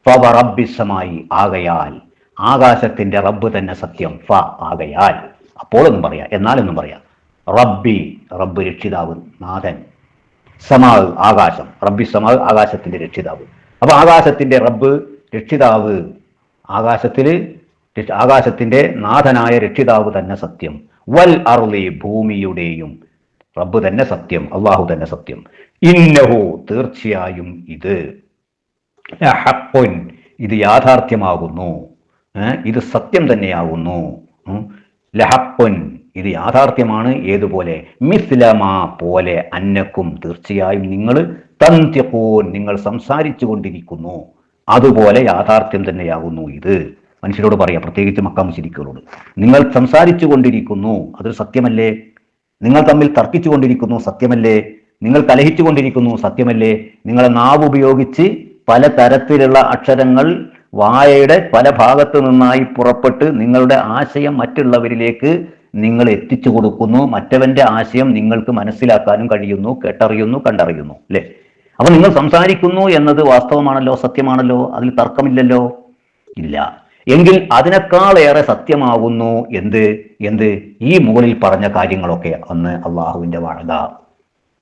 فورب السماء ആകയാൽ ആകാശത്തിന്റെ റബ്ബ് തന്നെ സത്യം ഫ ആകയാൽ അപ്പോഴൊന്നും പറയാം എന്നാലൊന്നും പറയാം റബ്ബി റബ്ബ് രക്ഷിതാവ് നാഥൻ സമാവ് ആകാശം. റബ്ബി സമാവ് ആകാശത്തിന്റെ രക്ഷിതാവ്. അപ്പൊ ആകാശത്തിന്റെ റബ്ബ് രക്ഷിതാവ് ആകാശത്തിൽ രക്ഷ- ആകാശത്തിന്റെ നാഥനായ രക്ഷിതാവ് തന്നെ സത്യം. വൽ അറുളി ഭൂമിയുടെയും റബ്ബ് തന്നെ സത്യം അള്ളാഹു തന്നെ സത്യം. ഇന്നഹു തീർച്ചയായും ഇത്. ഇത് യാഥാർത്ഥ്യമാകുന്നു. ഇത് സത്യം തന്നെയാകുന്നു. ഉം. ഇത് യാഥാർത്ഥ്യമാണ്. ഏതുപോലെ? മിസ്ലമാ പോലെ അന്നക്കും തീർച്ചയായും നിങ്ങൾ തന്ത്യക്കൂൻ നിങ്ങൾ സംസാരിച്ചു കൊണ്ടിരിക്കുന്നു അതുപോലെ യാഥാർത്ഥ്യം തന്നെയാകുന്നു ഇത്. മനുഷ്യരോട് പറയാം പ്രത്യേകിച്ച് മക്ക മുശരിക്കുകളോട് നിങ്ങൾ സംസാരിച്ചു കൊണ്ടിരിക്കുന്നു അതൊരു സത്യമല്ലേ? നിങ്ങൾ തമ്മിൽ തർക്കിച്ചു കൊണ്ടിരിക്കുന്നു സത്യമല്ലേ? നിങ്ങൾ കലഹിച്ചു കൊണ്ടിരിക്കുന്നു സത്യമല്ലേ? നിങ്ങളെ നാവ് ഉപയോഗിച്ച് പല തരത്തിലുള്ള അക്ഷരങ്ങൾ വായയുടെ പല ഭാഗത്തു നിന്നായി പുറപ്പെട്ട് നിങ്ങളുടെ ആശയം മറ്റുള്ളവരിലേക്ക് നിങ്ങൾ എത്തിച്ചു കൊടുക്കുന്നു മറ്റവന്റെ ആശയം നിങ്ങൾക്ക് മനസ്സിലാക്കാനും കഴിയുന്നു കേട്ടറിയുന്നു കണ്ടറിയുന്നു അല്ലേ അപ്പൊ നിങ്ങൾ സംസാരിക്കുന്നു എന്നത് വാസ്തവമാണല്ലോ സത്യമാണല്ലോ അതിൽ തർക്കമില്ലല്ലോ? ഇല്ല. എങ്കിൽ അതിനേക്കാളേറെ സത്യമാകുന്നു എന്ത്? എന്ത്? ഈ മുകളിൽ പറഞ്ഞ കാര്യങ്ങളൊക്കെ ഒന്ന് അള്ളാഹുവിന്റെ വാഴക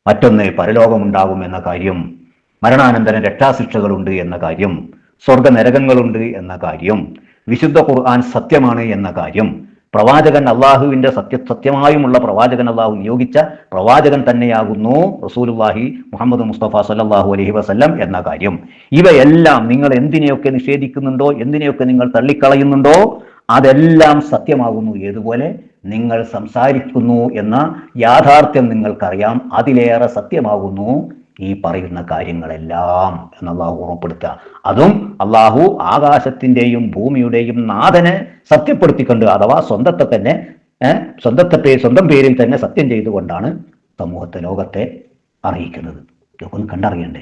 മറ്റൊന്ന് പരലോകമുണ്ടാകും എന്ന കാര്യം മരണാനന്തരം രക്ഷാശിക്ഷകളുണ്ട് എന്ന കാര്യം സ്വർഗ നരകങ്ങളുണ്ട് എന്ന കാര്യം വിശുദ്ധ ഖുർആൻ സത്യമാണ് എന്ന കാര്യം പ്രവാചകൻ അള്ളാഹുവിന്റെ സത്യ സത്യമായുമുള്ള പ്രവാചകൻ അള്ളാഹു നിയോഗിച്ച പ്രവാചകൻ തന്നെയാകുന്നു റസൂലുള്ളാഹി മുഹമ്മദ് മുസ്തഫ സല്ലല്ലാഹു അലഹി വസല്ലം എന്ന കാര്യം. ഇവയെല്ലാം നിങ്ങൾ എന്തിനെയൊക്കെ നിഷേധിക്കുന്നുണ്ടോ എന്തിനെയൊക്കെ നിങ്ങൾ തള്ളിക്കളയുന്നുണ്ടോ അതെല്ലാം സത്യമാകുന്നു. ഏതുപോലെ? നിങ്ങൾ സംസാരിക്കുന്നു എന്ന യാഥാർത്ഥ്യം നിങ്ങൾക്കറിയാം. അതിലേറെ സത്യമാകുന്നു. ഈ പറയുന്ന കാര്യങ്ങളെല്ലാം എന്ന് അള്ളാഹു ഉറപ്പെടുത്തുക. അതും അള്ളാഹു ആകാശത്തിന്റെയും ഭൂമിയുടെയും നാഥനെ സത്യപ്പെടുത്തിക്കൊണ്ട് അഥവാ സ്വന്തത്തെ തന്നെ സ്വന്തത്തെ പേര് സ്വന്തം പേരിൽ തന്നെ സത്യം ചെയ്തുകൊണ്ടാണ് സമൂഹത്തെ ലോകത്തെ അറിയിക്കുന്നത്. ഇതൊക്കെ കണ്ടറിയണ്ടേ?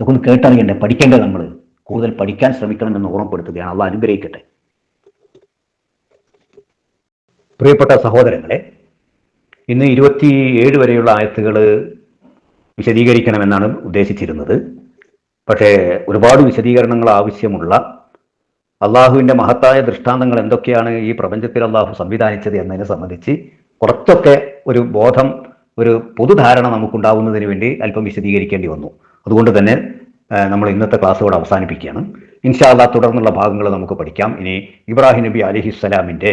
ഇതൊക്കെ കേട്ടറിയണ്ടേ? പഠിക്കേണ്ടത് നമ്മൾ. കൂടുതൽ പഠിക്കാൻ ശ്രമിക്കണം എന്ന് ഓർമ്മപ്പെടുത്തുകയാണ്. അള്ളാഹ് അനുഗ്രഹിക്കട്ടെ. പ്രിയപ്പെട്ട സഹോദരങ്ങളെ ഇന്ന് ഇരുപത്തി ഏഴ് വരെയുള്ള ആയത്തുകൾ വിശദീകരിക്കണമെന്നാണ് ഉദ്ദേശിച്ചിരുന്നത്. പക്ഷേ ഒരുപാട് വിശദീകരണങ്ങൾ ആവശ്യമുള്ള അള്ളാഹുവിന്റെ മഹത്തായ ദൃഷ്ടാന്തങ്ങൾ എന്തൊക്കെയാണ് ഈ പ്രപഞ്ചത്തിൽ അള്ളാഹു സംവിധാനിച്ചത് എന്നതിനെ സംബന്ധിച്ച് കുറച്ചൊക്കെ ഒരു ബോധം ഒരു പൊതുധാരണ നമുക്കുണ്ടാവുന്നതിന് വേണ്ടി അല്പം വിശദീകരിക്കേണ്ടി വന്നു. അതുകൊണ്ട് തന്നെ നമ്മൾ ഇന്നത്തെ ക്ലാസ്സോട് അവസാനിപ്പിക്കുകയാണ്. ഇൻഷാല്ലാ തുടർന്നുള്ള ഭാഗങ്ങൾ നമുക്ക് പഠിക്കാം. ഇനി ഇബ്രാഹിം നബി അലിഹിസ്സലാമിന്റെ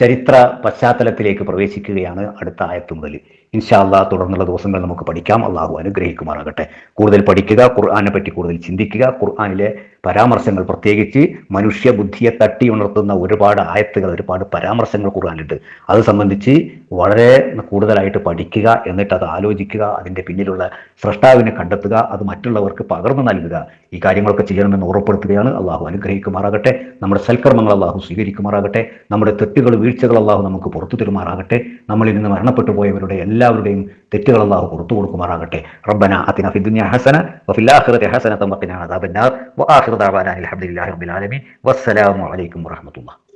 ചരിത്ര പശ്ചാത്തലത്തിലേക്ക് പ്രവേശിക്കുകയാണ് അടുത്ത ആയത്ത് മുതൽ ഇൻഷാല്ലാ തുടർന്നുള്ള ദിവസങ്ങൾ നമുക്ക് പഠിക്കാം. അള്ളാഹു അനുഗ്രഹിക്കുമാറാകട്ടെ. കൂടുതൽ പഠിക്കുക ഖുർആാനെ പറ്റി കൂടുതൽ ചിന്തിക്കുക. ഖുർആാനിലെ പരാമർശങ്ങൾ പ്രത്യേകിച്ച് മനുഷ്യ ബുദ്ധിയെ തട്ടി ഉണർത്തുന്ന ഒരുപാട് ആയത്തുകൾ ഒരുപാട് പരാമർശങ്ങൾ ഖുർആാനുണ്ട് അത് സംബന്ധിച്ച് വളരെ കൂടുതലായിട്ട് പഠിക്കുക എന്നിട്ട് അത് ആലോചിക്കുക അതിന്റെ പിന്നിലുള്ള സൃഷ്ടാവിനെ കണ്ടെത്തുക അത് മറ്റുള്ളവർക്ക് പകർന്നു നൽകുക. ഈ കാര്യങ്ങളൊക്കെ ചെയ്യണമെന്ന് ഉറപ്പെടുത്തുകയാണ് അള്ളാഹു അനുഗ്രഹിക്കുമാറാകട്ടെ. നമ്മുടെ സൽക്കർമ്മങ്ങൾ അള്ളാഹു സ്വീകരിക്കുമാറാകട്ടെ. നമ്മുടെ തെറ്റുകൾ വീഴ്ചകൾ അള്ളാഹു നമുക്ക് പുറത്തു തരുമാറാകട്ടെ. നമ്മളിൽ നിന്ന് മരണപ്പെട്ടു പോയവരുടെ എല്ലാവരുടെയും തെറ്റുകൾ അള്ളാഹു പുറത്തു കൊടുക്കുമാറാകട്ടെ. റബ്ബന അതിന ഫിദ്ദുനിയ ഹസന വഫിൽ ആഖിറതി ഹസനത വഖിന അദാബന്നാർ വആഖിറു ദഅവാനാ അൽഹംദുലില്ലാഹി റബ്ബിൽ ആലമീൻ. വസ്സലാമു അലൈക്കും വറഹ്മത്തുള്ളാഹി.